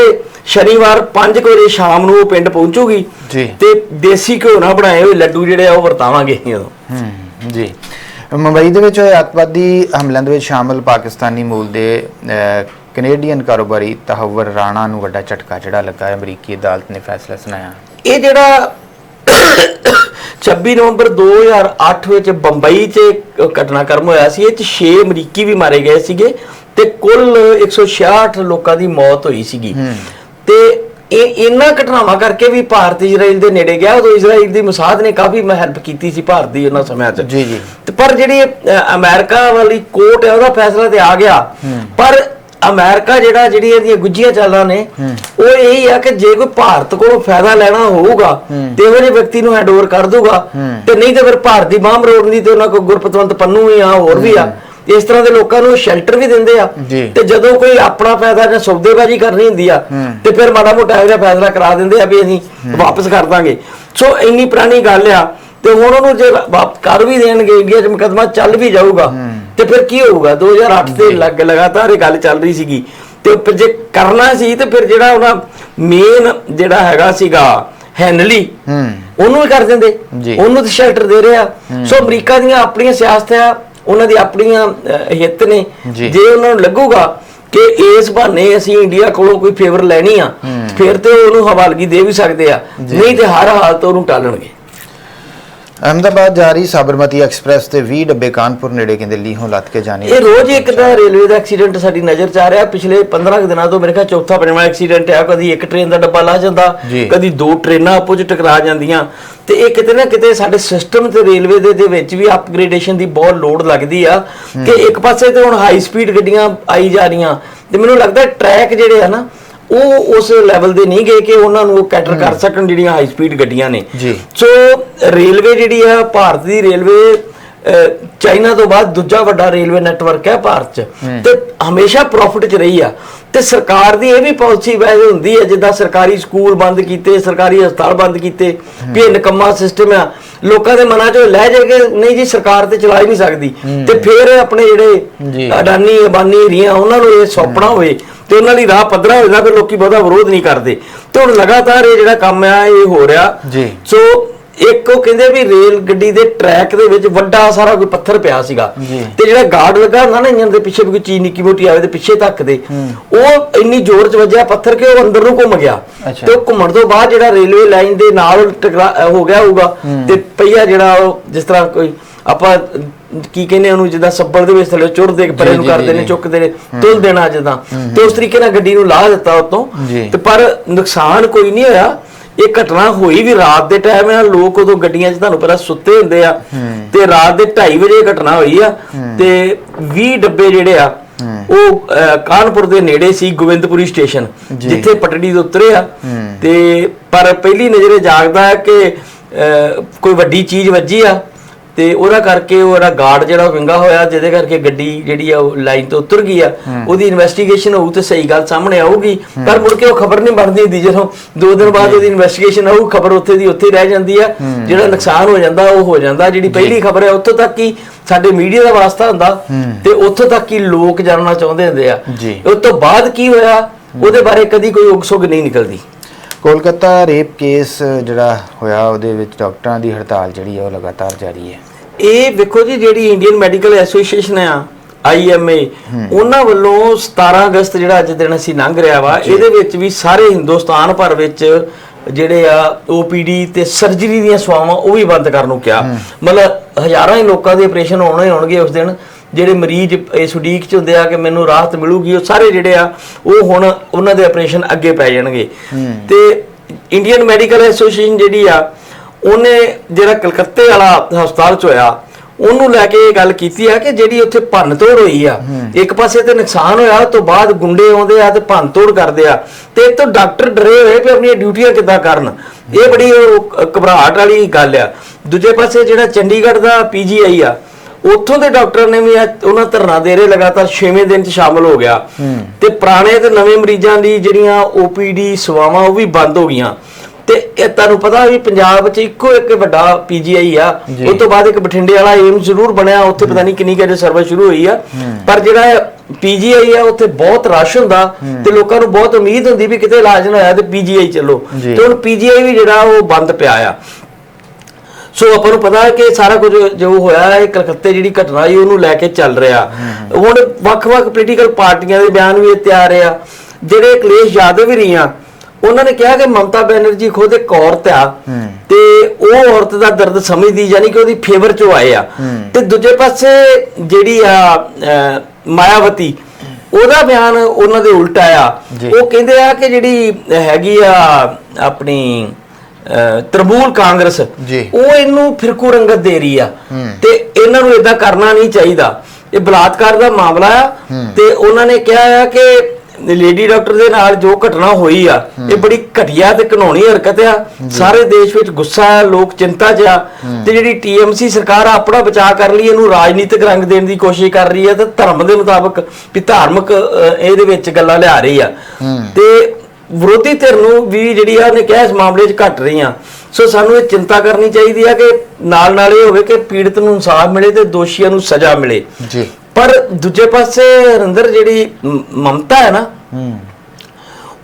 ਸ਼ਨੀਵਾਰ 5 ਵਜੇ ਸ਼ਾਮ ਨੂੰ ਉਹ ਪਿੰਡ ਪਹੁੰਚੂਗੀ। ਤੇ ਦੇਸੀ ਘਿਓ ਨਾਲ ਬਣਾਏ ਹੋਏ ਲੱਡੂ ਜਿਹੜੇ ਆ ਉਹ ਵਰਤਾਵਾਂਗੇ ਉਦੋਂ। ਜੀ। ਮੁੰਬਈ ਦੇ ਵਿੱਚ ਹੋਏ ਅੱਤਵਾਦੀ ਹਮਲਿਆਂ ਦੇ ਵਿੱਚ ਸ਼ਾਮਲ ਪਾਕਿਸਤਾਨੀ ਮੂਲ ਦੇ ਕੈਨੇਡੀਅਨ ਕਾਰੋਬਾਰੀ ਤਹਵਰ ਰਾਣਾ ਨੂੰ ਵੱਡਾ ਝਟਕਾ ਜਿਹੜਾ ਲੱਗਾ ਹੈ। ਅਮਰੀਕੀ ਅਦਾਲਤ ਨੇ ਫੈਸਲਾ ਸੁਣਾਇਆ। ਇਹ ਜਿਹੜਾ 26 ਨਵੰਬਰ 2008 ਵਿੱਚ ਬੰਬਈ 'ਚ ਘਟਨਾਕ੍ਰਮ ਹੋਇਆ ਸੀ ਇਹ 'ਚ 6 ਅਮਰੀਕੀ ਵੀ ਮਾਰੇ ਗਏ ਸੀਗੇ ਤੇ ਕੁੱਲ 166 ਲੋਕਾਂ ਦੀ ਮੌਤ ਹੋਈ ਸੀਗੀ। ਤੇ ਇਹ ਇਹਨਾਂ ਘਟਨਾਵਾਂ ਕਰਕੇ ਵੀ ਭਾਰਤ ਇਜ਼ਰਾਈਲ ਦੇ ਨੇੜੇ ਗਿਆ ਉਦੋਂ ਇਜ਼ਰਾਈਲ ਦੀ ਮੁਸਾਦ ਨੇ ਕਾਫੀ ਹੈਲਪ ਕੀਤੀ ਸੀ ਭਾਰਤ ਦੀ ਉਹਨਾਂ ਸਮਿਆਂ 'ਚ। ਜੀ, ਜੀ। ਤੇ ਪਰ ਜਿਹੜੀ ਅਮਰੀਕਾ ਵਾਲੀ ਕੋਰਟ ਹੈ ਉਹਦਾ ਫੈਸਲਾ ਤੇ ਆ ਗਿਆ। ਪਰ ਅਮਰੀਕਾ ਜਿਹੜਾ ਜਿਹੜੀ ਇਹਦੀਆਂ ਗੁੱਜੀਆਂ ਚਾਲਾਂ ਨੇ ਉਹ ਇਹ ਹੀ ਆ ਕਿ ਜੇ ਕੋਈ ਭਾਰਤ ਕੋਲੋਂ ਫਾਇਦਾ ਲੈਣਾ ਹੋਊਗਾ ਤੇ ਇਹੋ ਜਿਹੇ ਵਿਅਕਤੀ ਨੂੰ ਹੈਂਡਓਵਰ ਕਰ ਦੂਗਾ ਤੇ ਨਹੀਂ ਤੇ ਫਿਰ ਭਾਰਤ ਦੀ ਬਾਂਹ ਮਰੋੜਨ ਦੀ ਤੇ ਉਹਨਾਂ ਕੋਲ ਗੁਰਪਤਵੰਤ ਪੰਨੂ ਵੀ ਆ ਹੋਰ ਵੀ ਆ। ਇਸ ਤਰ੍ਹਾਂ ਦੇ ਲੋਕਾਂ ਨੂੰ ਸ਼ੈਲਟਰ ਵੀ ਦਿੰਦੇ ਆ। ਤੇ ਜਦੋਂ ਕੋਈ ਆਪਣਾ ਫਾਇਦਾ ਜਾਂ ਸੌਦੇਬਾਜ਼ੀ ਕਰਨੀ ਹੁੰਦੀ ਆ ਤੇ ਫਿਰ ਮਾੜਾ ਮੋਟਾ ਇਹੋ ਜਿਹਾ ਫੈਸਲਾ ਕਰਾ ਦਿੰਦੇ ਆ ਵੀ ਅਸੀਂ ਵਾਪਸ ਕਰ ਦਾਂਗੇ। ਸੋ ਇੰਨੀ ਪੁਰਾਣੀ ਗੱਲ ਆ ਤੇ ਹੁਣ ਉਹਨੂੰ ਜੇ ਵਾਪ ਕਰ ਵੀ ਦੇਣਗੇ ਇੰਡੀਆ 'ਚ ਮੁਕੱਦਮਾ ਚੱਲ ਵੀ ਜਾਊਗਾ। ਤੇ ਫਿਰ ਕੀ ਹੋਊਗਾ? 2008 ਦੇ ਲੱਗ ਲਗਾਤਾਰ ਇਹ ਗੱਲ ਚੱਲ ਰਹੀ ਸੀਗੀ। ਤੇ ਫਿਰ ਜੇ ਕਰਨਾ ਸੀ ਤੇ ਫਿਰ ਜਿਹੜਾ ਉਹਨਾਂ ਮੇਨ ਜਿਹੜਾ ਹੈਗਾ ਸੀਗਾ ਹੈਨਲੀ ਹੂੰ। ਉਹਨੂੰ ਕਰ ਦਿੰਦੇ। ਉਹਨੂੰ ਤੇ ਸ਼ੈਲਟਰ ਦੇ ਰਿਹਾ। ਸੋ ਅਮਰੀਕਾ ਦੀਆਂ ਆਪਣੀਆਂ ਸਿਆਸਤਾਂ ਉਹਨਾਂ ਦੀ ਆਪਣੀਆਂ ਹਿੱਤ ਨੇ। ਜੀ। ਉਹਨਾਂ ਨੂੰ ਲੱਗੂਗਾ ਕਿ ਇਸ ਬਹਾਨੇ ਅਸੀਂ ਇੰਡੀਆ ਕੋਲੋਂ ਕੋਈ ਫੇਵਰ ਲੈਣੀ ਆ ਫਿਰ ਤੇ ਉਹ ਉਹਨੂੰ ਹਵਾਲਗੀ ਦੇ ਵੀ ਸਕਦੇ ਆ। ਨਹੀਂ ਤੇ ਹਰ ਹਾਲਤ ਉਹਨੂੰ ਟਾਲਣਗੇ। ਅਹਿਮਦਾਬਾਦ ਜਾਰੀ ਸਾਬਰਮਤੀ ਐਕਸਪ੍ਰੈਸ ਤੇ 20 ਡੱਬੇ ਕਾਨਪੁਰ ਨੇੜੇ ਕਹਿੰਦੇ ਲੀਹੋਂ ਲੱਤ ਕੇ ਜਾਣੇ ਇਹ ਰੋਜ਼ ਇੱਕ ਤਾਂ ਰੇਲਵੇ ਦਾ ਐਕਸੀਡੈਂਟ ਸਾਡੀ ਨਜ਼ਰ 'ਚ ਆ ਰਿਹਾ। ਪਿਛਲੇ 15 ਕੁ ਦਿਨਾਂ ਤੋਂ ਮੇਰੇ ਖਿਆਲ ਚੌਥਾ ਪੰਜਵਾਂ ਐਕਸੀਡੈਂਟ ਆ। ਕਦੀ ਇੱਕ ਟ੍ਰੇਨ ਦਾ ਡੱਬਾ ਲਾ ਜਾਂਦਾ ਜੀ। ਕਦੀ ਦੋ ਟ੍ਰੇਨਾਂ ਆਪੋ 'ਚ ਟਕਰਾ ਜਾਂਦੀਆਂ। ਤੇ ਇਹ ਕਿਤੇ ਨਾ ਕਿਤੇ ਸਾਡੇ ਸਿਸਟਮ ਤੇ ਰੇਲਵੇ ਦੇ ਦੇ ਵਿੱਚ ਵੀ ਅਪਗ੍ਰੇਡੇਸ਼ਨ ਦੀ ਬਹੁਤ ਲੋੜ ਲੱਗਦੀ ਆ। ਕਿ ਇੱਕ ਪਾਸੇ ਤੇ ਹੁਣ ਹਾਈ ਸਪੀਡ ਗੱਡੀਆਂ ਆਈ ਜਾ ਰਹੀਆਂ। ਤੇ ਮੈਨੂੰ ਲੱਗਦਾ ਟਰੈਕ ਜਿਹੜੇ ਆ ਨਾ ਉਹ ਉਸ ਲੈਵਲ ਦੇ ਨਹੀਂ ਗਏ ਕਿ ਉਹਨਾਂ ਨੂੰ ਉਹ ਕੈਟਰ ਕਰ ਸਕਣ ਜਿਹੜੀਆਂ ਹਾਈ ਸਪੀਡ ਗੱਡੀਆਂ ਨੇ। ਜੀ। ਸੋ ਰੇਲਵੇ ਜਿਹੜੀ ਆ ਭਾਰਤ ਦੀ ਰੇਲਵੇ ਚਾਈਨਾ ਤੋਂ ਬਾਅਦ ਦੂਜਾ ਵੱਡਾ ਰੇਲਵੇ ਨੈਟਵਰਕ ਹੈ ਭਾਰਤ 'ਚ। ਤੇ ਹਮੇਸ਼ਾ ਪ੍ਰੋਫਿਟ 'ਚ ਰਹੀ ਆ। ਤੇ ਸਰਕਾਰ ਦੀ ਇਹ ਵੀ ਪਾਲਿਸੀ ਵੈਸੇ ਹੁੰਦੀ ਹੈ ਜਿੱਦਾਂ ਸਰਕਾਰੀ ਸਕੂਲ ਬੰਦ ਕੀਤੇ ਸਰਕਾਰੀ ਹਸਪਤਾਲ ਬੰਦ ਕੀਤੇ ਵੀ ਇਹ ਨਿਕੰਮਾ ਸਿਸਟਮ ਆ। ਲੋਕਾਂ ਦੇ ਮਨਾਂ 'ਚੋਂ ਲੈ ਜਾ ਕੇ ਨਹੀਂ ਜੀ ਸਰਕਾਰ ਤੇ ਚਲਾ ਹੀ ਨਹੀਂ ਸਕਦੀ। ਤੇ ਫਿਰ ਆਪਣੇ। ਜਿਹੜੇ ਅਡਾਨੀ ਅਬਾਨੀ ਰੀਆਂ ਉਹਨਾਂ ਨੂੰ ਇਹ ਸੌਂਪਣਾ ਹੋਵੇ। ਤੇ ਉਹਨਾਂ ਲਈ ਰਾਹ ਪੱਧਰਾ ਹੋ ਜਾਂਦਾ ਫਿਰ ਲੋਕੀ ਬਹੁਤਾ ਵਿਰੋਧ ਨਹੀਂ ਕਰਦੇ। ਤੇ ਹੁਣ ਲਗਾਤਾਰ ਇਹ ਜਿਹੜਾ ਕੰਮ ਆ ਇਹ ਹੋ ਰਿਹਾ। ਜੀ। ਸੋ ਇੱਕ ਉਹ ਕਹਿੰਦੇ ਵੀ ਰੇਲ ਗੱਡੀ ਦੇ ਟਰੈਕ ਦੇ ਵਿੱਚ ਵੱਡਾ ਸਾਰਾ ਕੋਈ ਪੱਥਰ ਪਿਆ ਸੀਗਾ। ਤੇ ਜਿਹੜਾ ਗਾਰਡ ਲੱਗਾ ਹੁੰਦਾ ਨਾ ਇੰਜਨ ਦੇ ਪਿੱਛੇ ਵੀ ਕੋਈ ਚੀਜ਼ ਨਿੱਕੀ ਮੋਟੀ ਆਵੇ ਤੇ ਪਿੱਛੇ ਧੱਕ ਦੇ। ਉਹ ਇੰਨੀ ਜ਼ੋਰ ਚ ਵੱਜਿਆ ਪੱਥਰ ਕਿ ਉਹ ਅੰਦਰ ਨੂੰ ਘੁੰਮ ਗਿਆ। ਤੇ ਉਹ ਘੁੰਮਣ ਤੋਂ ਬਾਅਦ ਜਿਹੜਾ ਰੇਲਵੇ ਲਾਈਨ ਦੇ ਨਾਲ ਟਕਰਾ ਹੋ ਗਿਆ ਹੋਊਗਾ। ਤੇ ਪਈਆ ਜਿਹੜਾ ਉਹ ਜਿਸ ਤਰ੍ਹਾਂ ਕੋਈ ਆਪਾਂ ਕੀ ਕਹਿੰਦੇ ਉਹਨੂੰ ਜਿੱਦਾਂ ਸੱਬਲ ਦੇ ਵਿੱਚ ਥੱਲੇ ਚੁੜਦੇ ਪਰੇ ਨੂੰ ਕਰਦੇ ਨੇ। ਚੁੱਕਦੇ ਨੇ ਤੁਲ ਦੇਣਾ ਜਿੱਦਾਂ। ਤੇ ਉਸ ਤਰੀਕੇ ਨਾਲ ਗੱਡੀ ਨੂੰ ਲਾ ਦਿੱਤਾ ਉਤੋਂ। ਤੇ ਪਰ ਨੁਕਸਾਨ ਕੋਈ ਨਹੀਂ ਹੋਇਆ। ਇਹ ਘਟਨਾ ਹੋਈ ਵੀ ਰਾਤ ਦੇ ਟਾਈਮ ਆ ਲੋਕ ਉਦੋਂ ਗੱਡੀਆਂ 'ਚ ਤੁਹਾਨੂੰ ਪਤਾ ਸੁੱਤੇ ਹੁੰਦੇ ਆ। ਤੇ ਰਾਤ ਦੇ 2:30 ਵਜੇ ਇਹ ਘਟਨਾ ਹੋਈ ਆ। ਤੇ 20 ਡੱਬੇ ਜਿਹੜੇ ਆ ਉਹ ਕਾਨਪੁਰ ਦੇ ਨੇੜੇ ਸੀ ਗੋਬਿੰਦਪੁਰੀ ਸਟੇਸ਼ਨ। ਜਿੱਥੇ ਪਟੜੀ ਤੋਂ ਉਤਰੇ ਆ। ਤੇ ਪਰ ਪਹਿਲੀ ਨਜ਼ਰੇ ਜਾਗਦਾ ਹੈ ਕਿ ਕੋਈ ਵੱਡੀ ਚੀਜ਼ ਵੱਜੀ ਆ। ਤੇ ਉਹਦਾ ਕਰਕੇ ਉਹਦਾ ਗਾਰਡ ਜਿਹੜਾ ਵਿੰਗਾ ਹੋਇਆ ਜਿਹਦੇ ਕਰਕੇ ਗੱਡੀ ਜਿਹੜੀ ਆ ਉਹ ਲਾਈਨ ਤੋਂ ਉਤਰ ਗਈ ਆ ਉਹਦੀ ਇਨਵੈਸਟੀਗੇਸ਼ਨ ਹੋਊ ਤੇ ਸਹੀ ਗੱਲ ਸਾਹਮਣੇ ਆਊਗੀ। ਪਰ ਮੁੜ ਕੇ ਉਹ ਖਬਰ ਨਹੀਂ ਬਣਦੀ ਹੁੰਦੀ ਜਦੋਂ ਦੋ ਦਿਨ ਬਾਅਦ ਉਹਦੀ ਇਨਵੈਸਟੀਗੇਸ਼ਨ ਆਊ ਖਬਰ ਉੱਥੇ ਦੀ ਉੱਥੇ ਰਹਿ ਜਾਂਦੀ ਆ। ਜਿਹੜਾ ਨੁਕਸਾਨ ਹੋ ਜਾਂਦਾ ਉਹ ਹੋ ਜਾਂਦਾ। ਜਿਹੜੀ ਪਹਿਲੀ ਖਬਰ ਹੈ ਉੱਥੋਂ ਤੱਕ ਹੀ ਸਾਡੇ ਮੀਡੀਆ ਦਾ ਵਾਸਤਾ ਹੁੰਦਾ। ਤੇ ਉੱਥੋਂ ਤੱਕ ਹੀ ਲੋਕ ਜਾਣਨਾ ਚਾਹੁੰਦੇ ਹੁੰਦੇ ਆ। ਉਸ ਤੋਂ ਬਾਅਦ ਕੀ ਹੋਇਆ ਉਹਦੇ ਬਾਰੇ ਕਦੀ ਕੋਈ ਉਗਸੁਗ ਨਹੀਂ ਨਿਕਲਦੀ। ਕੋਲਕਾਤਾ ਰੇਪ ਕੇਸ ਜਿਹੜਾ ਹੋਇਆ ਉਹਦੇ ਵਿੱਚ ਡਾਕਟਰਾਂ ਦੀ ਹੜਤਾਲ ਜਿਹੜੀ ਹੈ ਉਹ ਲਗਾਤਾਰ ਜਾਰੀ ਹੈ। ਇਹ ਵੇਖੋ ਜੀ ਜਿਹੜੀ ਇੰਡੀਅਨ ਮੈਡੀਕਲ ਐਸੋਸੀਏਸ਼ਨ ਆ ਆਈਐਮਏ ਉਹਨਾਂ ਵੱਲੋਂ 17 ਅਗਸਤ ਜਿਹੜਾ ਅੱਜ ਦਿਨ ਅਸੀਂ ਲੰਘ ਰਿਹਾ ਵਾ ਇਹਦੇ ਵਿੱਚ ਵੀ ਸਾਰੇ ਹਿੰਦੁਸਤਾਨ ਭਰ ਵਿੱਚ ਜਿਹੜੇ ਆ ਓਪੀਡੀ ਤੇ ਸਰਜਰੀ ਦੀਆਂ ਸੇਵਾਵਾਂ ਉਹ ਵੀ ਬੰਦ ਕਰਨ ਨੂੰ ਕਿਹਾ। ਮਤਲਬ ਹਜ਼ਾਰਾਂ ਹੀ ਲੋਕਾਂ ਦੇ ਆਪਰੇਸ਼ਨ ਹੋਣੇ ਹੋਣਗੇ ਉਸ ਦਿਨ। ਜਿਹੜੇ ਮਰੀਜ਼ ਇਸ ਉਡੀਕ ਚ ਹੁੰਦੇ ਆ ਕਿ ਮੈਨੂੰ ਰਾਹਤ ਮਿਲੂਗੀ ਉਹ ਸਾਰੇ ਜਿਹੜੇ ਆ ਉਹ ਹੁਣ ਉਹਨਾਂ ਦੇ ਆਪਰੇਸ਼ਨ ਅੱਗੇ ਪੈ ਜਾਣਗੇ। ਤੇ ਇੰਡੀਅਨ ਮੈਡੀਕਲ ਐਸੋਸੀਏਸ਼ਨ ਜਿਹੜੀ ਆ ਉਹਨੇ ਜਿਹੜਾ ਕਲਕੱਤੇ ਵਾਲਾ ਹਸਪਤਾਲ ਚ ਹੋਇਆ ਉਹਨੂੰ ਲੈ ਕੇ ਇਹ ਗੱਲ ਕੀਤੀ ਆ ਕਿ ਜਿਹੜੀ ਉੱਥੇ ਭੰਨ ਤੋੜ ਹੋਈ ਆ ਇੱਕ ਪਾਸੇ ਤੇ ਨੁਕਸਾਨ ਹੋਇਆ ਉਸ ਤੋਂ ਬਾਅਦ ਗੁੰਡੇ ਆਉਂਦੇ ਆ ਤੇ ਭੰਨ ਤੋੜ ਕਰਦੇ ਆ। ਤੇ ਇਹ ਤੋਂ ਡਾਕਟਰ ਡਰੇ ਹੋਏ ਕਿ ਆਪਣੀਆਂ ਡਿਊਟੀਆਂ ਕਿੱਦਾਂ ਕਰਨ। ਇਹ ਬੜੀ ਘਬਰਾਹਟ ਵਾਲੀ ਗੱਲ ਆ। ਦੂਜੇ ਪਾਸੇ ਜਿਹੜਾ ਚੰਡੀਗੜ੍ਹ ਦਾ ਪੀਜੀਆਈ ਆ ਉੱਥੋਂ ਦੇ ਡਾਕਟਰ ਨੇ ਵੀ ਉਹਨਾਂ ਧਰਨਾ ਦੇ ਰਹੇ ਲਗਾਤਾਰ 6ਵੇਂ ਦਿਨ ਚ ਸ਼ਾਮਲ ਹੋ ਗਿਆ। ਤੇ ਪੁਰਾਣੇ ਤੇ ਨਵੇਂ ਮਰੀਜ਼ਾਂ ਦੀ ਜਿਹੜੀਆਂ ਓਪੀਡੀ ਸੇਵਾਵਾਂ ਉਹ ਵੀ ਬੰਦ ਹੋ ਗਈਆਂ। ਤੇ ਇਹ ਤੁਹਾਨੂੰ ਪਤਾ ਵੀ ਪੰਜਾਬ 'ਚ ਇੱਕੋ ਇੱਕ ਵੱਡਾ ਪੀਜੀਆਈ ਆ। ਉਸ ਤੋਂ ਬਾਅਦ ਇੱਕ ਬਠਿੰਡੇ ਵਾਲਾ ਏਮ ਜ਼ਰੂਰ ਬਣਿਆ। ਉੱਥੇ ਪਤਾ ਨਹੀਂ ਕਿੰਨੀ ਕਿਹੜੇ ਸਰਵਿਸ ਸ਼ੁਰੂ ਹੋਈ ਆ। ਪਰ ਜਿਹੜਾ ਪੀਜੀਆਈ ਆ ਉੱਥੇ ਬਹੁਤ ਰਸ਼ ਹੁੰਦਾ। ਤੇ ਲੋਕਾਂ ਨੂੰ ਬਹੁਤ ਉਮੀਦ ਹੁੰਦੀ ਵੀ ਕਿਤੇ ਇਲਾਜ ਨਾ ਹੋਇਆ ਤੇ ਪੀਜੀਆਈ ਚੱਲੋ। ਤੇ ਹੁਣ ਪੀਜੀਆਈ ਵੀ ਜਿਹੜਾ ਉਹ ਬੰਦ ਪਿਆ ਆ। ਸੋ ਆਪਾਂ ਨੂੰ ਪਤਾ ਹੈ ਕਿ ਸਾਰਾ ਕੁਝ ਜੋ ਹੋਇਆ ਹੈ ਕਲਕੱਤੇ ਜਿਹੜੀ ਘਟਨਾ ਹੋਈ ਉਹਨੂੰ ਲੈ ਕੇ ਚੱਲ ਰਿਹਾ। ਹੁਣ ਵੱਖ-ਵੱਖ ਪੋਲੀਟੀਕਲ ਪਾਰਟੀਆਂ ਦੇ ਬਿਆਨ ਵੀ ਇੱਥੇ ਆ। ਜਿਹੜੇ ਅਖਿਲੇਸ਼ ਯਾਦਵ ਵੀ ਰਹੀਆਂ ਉਹਨਾਂ ਨੇ ਕਿਹਾ ਕਿ ਮਮਤਾ ਬੈਨਰਜੀ ਖੁਦ ਇੱਕ ਔਰਤ ਆ ਤੇ ਉਹ ਔਰਤ ਦਾ ਦਰਦ ਸਮਝਦੀ ਯਾਨੀ ਕਿ ਉਹਦੀ ਫੇਵਰ ਚੋਂ ਆਏ ਆ। ਤੇ ਦੂਜੇ ਪਾਸੇ ਜਿਹੜੀ ਆ ਮਾਇਆਵਤੀ ਉਹਦਾ ਬਿਆਨ ਉਹਨਾਂ ਦੇ ਉਲਟਾ ਆ। ਉਹ ਕਹਿੰਦੇ ਆ ਕਿ ਜਿਹੜੀ ਹੈਗੀ ਆ ਆਪਣੀ ਤ੍ਰਿਣਮੂਲ ਕਾਂਗਰਸ। ਉਹ ਇਹਨੂੰ ਫਿਰਕੂ ਰੰਗਤ ਦੇ ਰਹੀ ਆ। ਤੇ ਇਹਨਾਂ ਨੂੰ ਇਦਾਂ ਕਰਨਾ ਨਹੀਂ ਚਾਹੀਦਾ। ਇਹ ਬਲਾਤਕਾਰ ਦਾ ਮਾਮਲਾ ਆ। ਤੇ ਉਹਨਾਂ ਨੇ ਕਿਹਾ ਆ ਕਿ ਲੇਡੀ ਡਾਕਟਰ ਦੇ ਨਾਲ ਜੋ ਘਟਨਾ ਹੋਈ ਆ ਇਹ ਬੜੀ ਘਟੀਆ ਤੇ ਘਨੌਣੀ ਹਰਕਤ ਆ। ਸਾਰੇ ਦੇਸ਼ ਵਿੱਚ ਗੁੱਸਾ ਆ ਲੋਕ ਚਿੰਤਾ 'ਚ ਆ। ਤੇ ਜਿਹੜੀ ਟੀਐਮਸੀ ਸਰਕਾਰ ਆ ਆਪਣਾ ਬਚਾਅ ਕਰ ਲਈ ਇਹਨੂੰ ਰਾਜਨੀਤਿਕ ਰੰਗ ਦੇਣ ਦੀ ਕੋਸ਼ਿਸ਼ ਕਰ ਰਹੀ ਹੈ ਤੇ ਧਰਮ ਦੇ ਮੁਤਾਬਕ ਵੀ ਧਾਰਮਿਕ ਇਹਦੇ ਵਿੱਚ ਗੱਲਾਂ ਲਿਆ ਰਹੀ ਆ। ਤੇ ਵਿਰੋਧੀ ਧਿਰ ਨੂੰ ਵੀ ਜਿਹੜੀ ਆ ਉਹਨੇ ਕਿਹਾ ਇਸ ਮਾਮਲੇ 'ਚ ਘਟ ਰਹੀਆਂ। ਸੋ ਸਾਨੂੰ ਇਹ ਚਿੰਤਾ ਕਰਨੀ ਚਾਹੀਦੀ ਆ ਕਿ ਨਾਲ ਨਾਲ ਇਹ ਹੋਵੇ ਕਿ ਪੀੜਤ ਨੂੰ ਇਨਸਾਫ ਮਿਲੇ ਤੇ ਦੋਸ਼ੀਆਂ ਨੂੰ ਸਜ਼ਾ ਮਿਲੇ। ਜੀ। ਪਰ ਦੂਜੇ ਪਾਸੇ ਹਰਿੰਦਰ ਜਿਹੜੀ ਮਮਤਾ ਹੈ ਨਾ ਹੂੰ।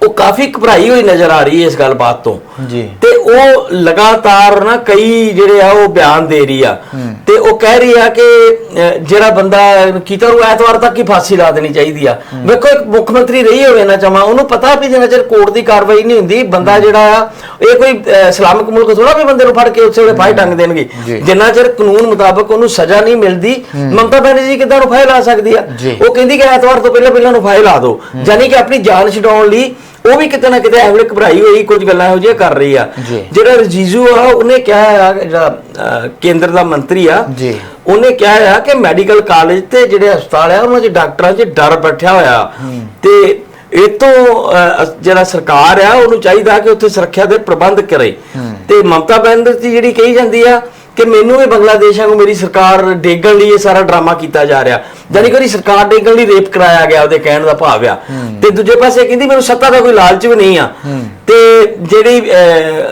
ਉਹ ਕਾਫੀ ਘਬਰਾਈ ਹੋਈ ਨਜ਼ਰ ਆ ਰਹੀ ਹੈ ਇਸ ਗੱਲਬਾਤ ਤੋਂ। ਜੀ। ਤੇ ਉਹ ਲਗਾਤਾਰ ਨਾ ਕਈ ਜਿਹੜੇ ਆ ਉਹ ਬਿਆਨ ਦੇ ਰਹੀ ਆ। ਤੇ ਉਹ ਕਹਿ ਰਹੀ ਆ ਕਿ ਜਿਹੜਾ ਬੰਦਾ ਕੀਤਾ ਉਹ ਐਤਵਾਰ ਤੱਕ ਹੀ ਫਾਂਸੀ ਲਾ ਦੇਣੀ ਚਾਹੀਦੀ ਆ। ਵੇਖੋ ਇੱਕ ਮੁੱਖ ਮੰਤਰੀ ਰਹੀ ਹੋਵੇ ਨਾ ਚਾਹਾਂ ਉਹਨੂੰ ਪਤਾ ਵੀ ਜਿੰਨਾ ਚਿਰ ਕੋਰਟ ਦੀ ਕਾਰਵਾਈ ਨਹੀਂ ਹੁੰਦੀ ਬੰਦਾ ਜਿਹੜਾ ਆ ਇਹ ਕੋਈ ਇਸਲਾਮਿਕ ਮੁਲਕ ਥੋੜਾ ਵੀ ਬੰਦੇ ਨੂੰ ਫੜ ਕੇ ਉਸੇ ਵੇਲੇ ਫਾਹੀ ਟੰਗ ਦੇਣਗੇ। ਜਿੰਨਾ ਚਿਰ ਕਾਨੂੰਨ ਮੁਤਾਬਕ ਉਹਨੂੰ ਸਜ਼ਾ ਨਹੀਂ ਮਿਲਦੀ ਮਮਤਾ ਬੈਨਰਜੀ ਕਿਦਾਂ ਨੂੰ ਫਾਹੀ ਲਾ ਸਕਦੀ ਆ। ਉਹ ਕਹਿੰਦੀ ਕਿ ਐਤਵਾਰ ਤੋਂ ਪਹਿਲਾਂ ਪਹਿਲਾਂ ਨੂੰ ਫਾਹੀ ਲਾ ਦਿਓ। ਯਾਨੀ ਕਿ ਆਪਣੀ ਜਾਨ ਛਡਾਉਣ ਲਈ ਉਹ ਵੀ ਕਿਤੇ ਨਾ ਕਿਤੇ ਐਵੇਂ ਘਬਰਾਈ ਹੋਈ ਕੁਝ ਗੱਲਾਂ ਇਹੋ ਜਿਹੀਆਂ ਕਰ ਰਹੀ ਆ। ਜਿਹੜਾ ਰਜੀਜੂ ਆ ਉਹਨੇ ਕਿਹਾ ਆ ਜਿਹੜਾ ਕੇਂਦਰ ਦਾ ਮੰਤਰੀ ਆ ਜੀ। ਉਹਨੇ ਕਿਹਾ ਆ ਕਿ ਮੈਡੀਕਲ ਕਾਲਜ ਤੇ ਜਿਹੜੇ ਹਸਪਤਾਲ ਆ ਉਹਨਾਂ 'ਚ ਡਾਕਟਰਾਂ 'ਚ ਡਰ ਬੈਠਿਆ ਹੋਇਆ। ਤੇ ਇਹ ਤੋਂ ਜਿਹੜਾ ਸਰਕਾਰ ਆ ਉਹਨੂੰ ਚਾਹੀਦਾ ਕਿ ਉੱਥੇ ਸੁਰੱਖਿਆ ਦੇ ਪ੍ਰਬੰਧ ਕਰੇ। ਤੇ ਮਮਤਾ ਬੈਨਰਜੀ ਜਿਹੜੀ ਕਹੀ ਜਾਂਦੀ ਆ ਕਿ ਮੈਨੂੰ ਵੀ ਬੰਗਲਾਦੇਸ਼ ਨੂੰ ਮੇਰੀ ਸਰਕਾਰ ਡੇਗਣ ਲਈ ਇਹ ਸਾਰਾ ਡਰਾਮਾ ਕੀਤਾ ਜਾ ਰਿਹਾ। ਜਾਨੀ ਕਿ ਸਰਕਾਰ ਡੇਗਣ ਲਈ ਰੇਪ ਕਰਾਇਆ ਗਿਆ ਉਹਦੇ ਕਹਿਣ ਦਾ ਭਾਵ ਆ। ਤੇ ਦੂਜੇ ਪਾਸੇ ਕਹਿੰਦੀ ਮੈਨੂੰ ਸੱਤਾ ਦਾ ਕੋਈ ਲਾਲਚ ਵੀ ਨਹੀਂ ਆ। ਤੇ ਜਿਹੜੀ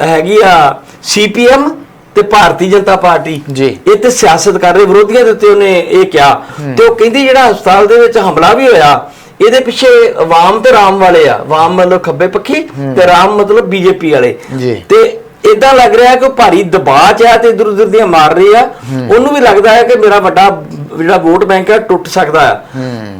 ਹੈਗੀ ਆ ਸੀਪੀਐਮ ਤੇ ਭਾਰਤੀ ਜਨਤਾ ਪਾਰਟੀ ਜੀ। ਇਹ ਤੇ ਸਿਆਸਤ ਕਰ ਰਹੇ ਵਿਰੋਧੀਆਂ ਦੇ ਉੱਤੇ ਉਹਨੇ ਇਹ ਕਿਹਾ। ਤੇ ਉਹ ਕਹਿੰਦੀ ਜਿਹੜਾ ਹਸਪਤਾਲ ਦੇ ਵਿੱਚ ਹਮਲਾ ਵੀ ਹੋਇਆ ਇਹਦੇ ਪਿੱਛੇ ਆਵਾਮ ਤੇ ਰਾਮ ਵਾਲੇ ਆ। ਆਵਾਮ ਮਤਲਬ ਖੱਬੇ ਪੱਖੀ ਤੇ ਰਾਮ ਮਤਲਬ ਬੀਜੇਪੀ ਵਾਲੇ। ਜੀ। ਤੇ ਇਦਾਂ ਲੱਗ ਰਿਹਾ ਕਿ ਉਹ ਭਾਰੀ ਦਬਾਅ ਚ ਆ ਤੇ ਇਧਰ ਉਧਰ ਦੀਆਂ ਮਾਰ ਰਹੀ ਆ। ਉਹਨੂੰ ਵੀ ਲੱਗਦਾ ਹੈ ਕਿ ਮੇਰਾ ਵੱਡਾ ਜਿਹੜਾ ਵੋਟ ਬੈਂਕ ਹੈ ਟੁੱਟ ਸਕਦਾ ਆ।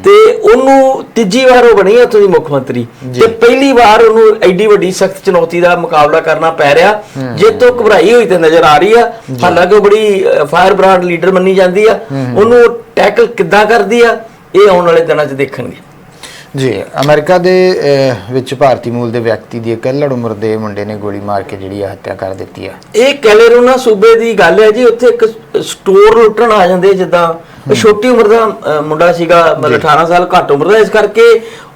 ਤੇ ਉਹਨੂੰ ਤੀਜੀ ਵਾਰ ਉਹ ਬਣੀ ਉੱਥੋਂ ਦੀ ਮੁੱਖ ਮੰਤਰੀ। ਤੇ ਪਹਿਲੀ ਵਾਰ ਉਹਨੂੰ ਐਡੀ ਵੱਡੀ ਸਖਤ ਚੁਣੌਤੀ ਦਾ ਮੁਕਾਬਲਾ ਕਰਨਾ ਪੈ ਰਿਹਾ। ਜੇ ਤੋਂ ਘਬਰਾਈ ਹੋਈ ਤੇ ਨਜ਼ਰ ਆ ਰਹੀ ਆ। ਹਾਲਾਂਕਿ ਉਹ ਬੜੀ ਫਾਇਰ ਬ੍ਰਾਂਡ ਲੀਡਰ ਮੰਨੀ ਜਾਂਦੀ ਆ। ਉਹਨੂੰ ਟੈਕਲ ਕਿੱਦਾਂ ਕਰਦੀ ਆ ਇਹ ਆਉਣ ਵਾਲੇ ਦਿਨਾਂ 'ਚ ਦੇਖਣਗੇ। ਜੀ ਅਮਰੀਕਾ ਦੇ ਵਿੱਚ ਭਾਰਤੀ ਮੂਲ ਦੇ ਵਿਅਕਤੀ ਦੀ ਇੱਕ ਲੜ ਉਮਰ ਦੇ ਮੁੰਡੇ ਨੇ ਗੋਲੀ ਮਾਰ ਕੇ ਜਿਹੜੀ ਆ ਹੱਤਿਆ ਕਰ ਦਿੱਤੀ ਹੈ ਇਹ ਕੈਲੇਰੋਨਾ ਸੂਬੇ ਦੀ ਗੱਲ ਹੈ ਜੀ ਉੱਥੇ ਇੱਕ ਸਟੋਰ ਲੁੱਟਣ ਆ ਜਾਂਦੇ ਜਿੱਦਾਂ। ਛੋਟੀ ਉਮਰ ਦਾ ਮੁੰਡਾ ਸੀਗਾ ਮਤਲਬ 18 ਸਾਲ ਘੱਟ ਉਮਰ ਦਾ ਇਸ ਕਰਕੇ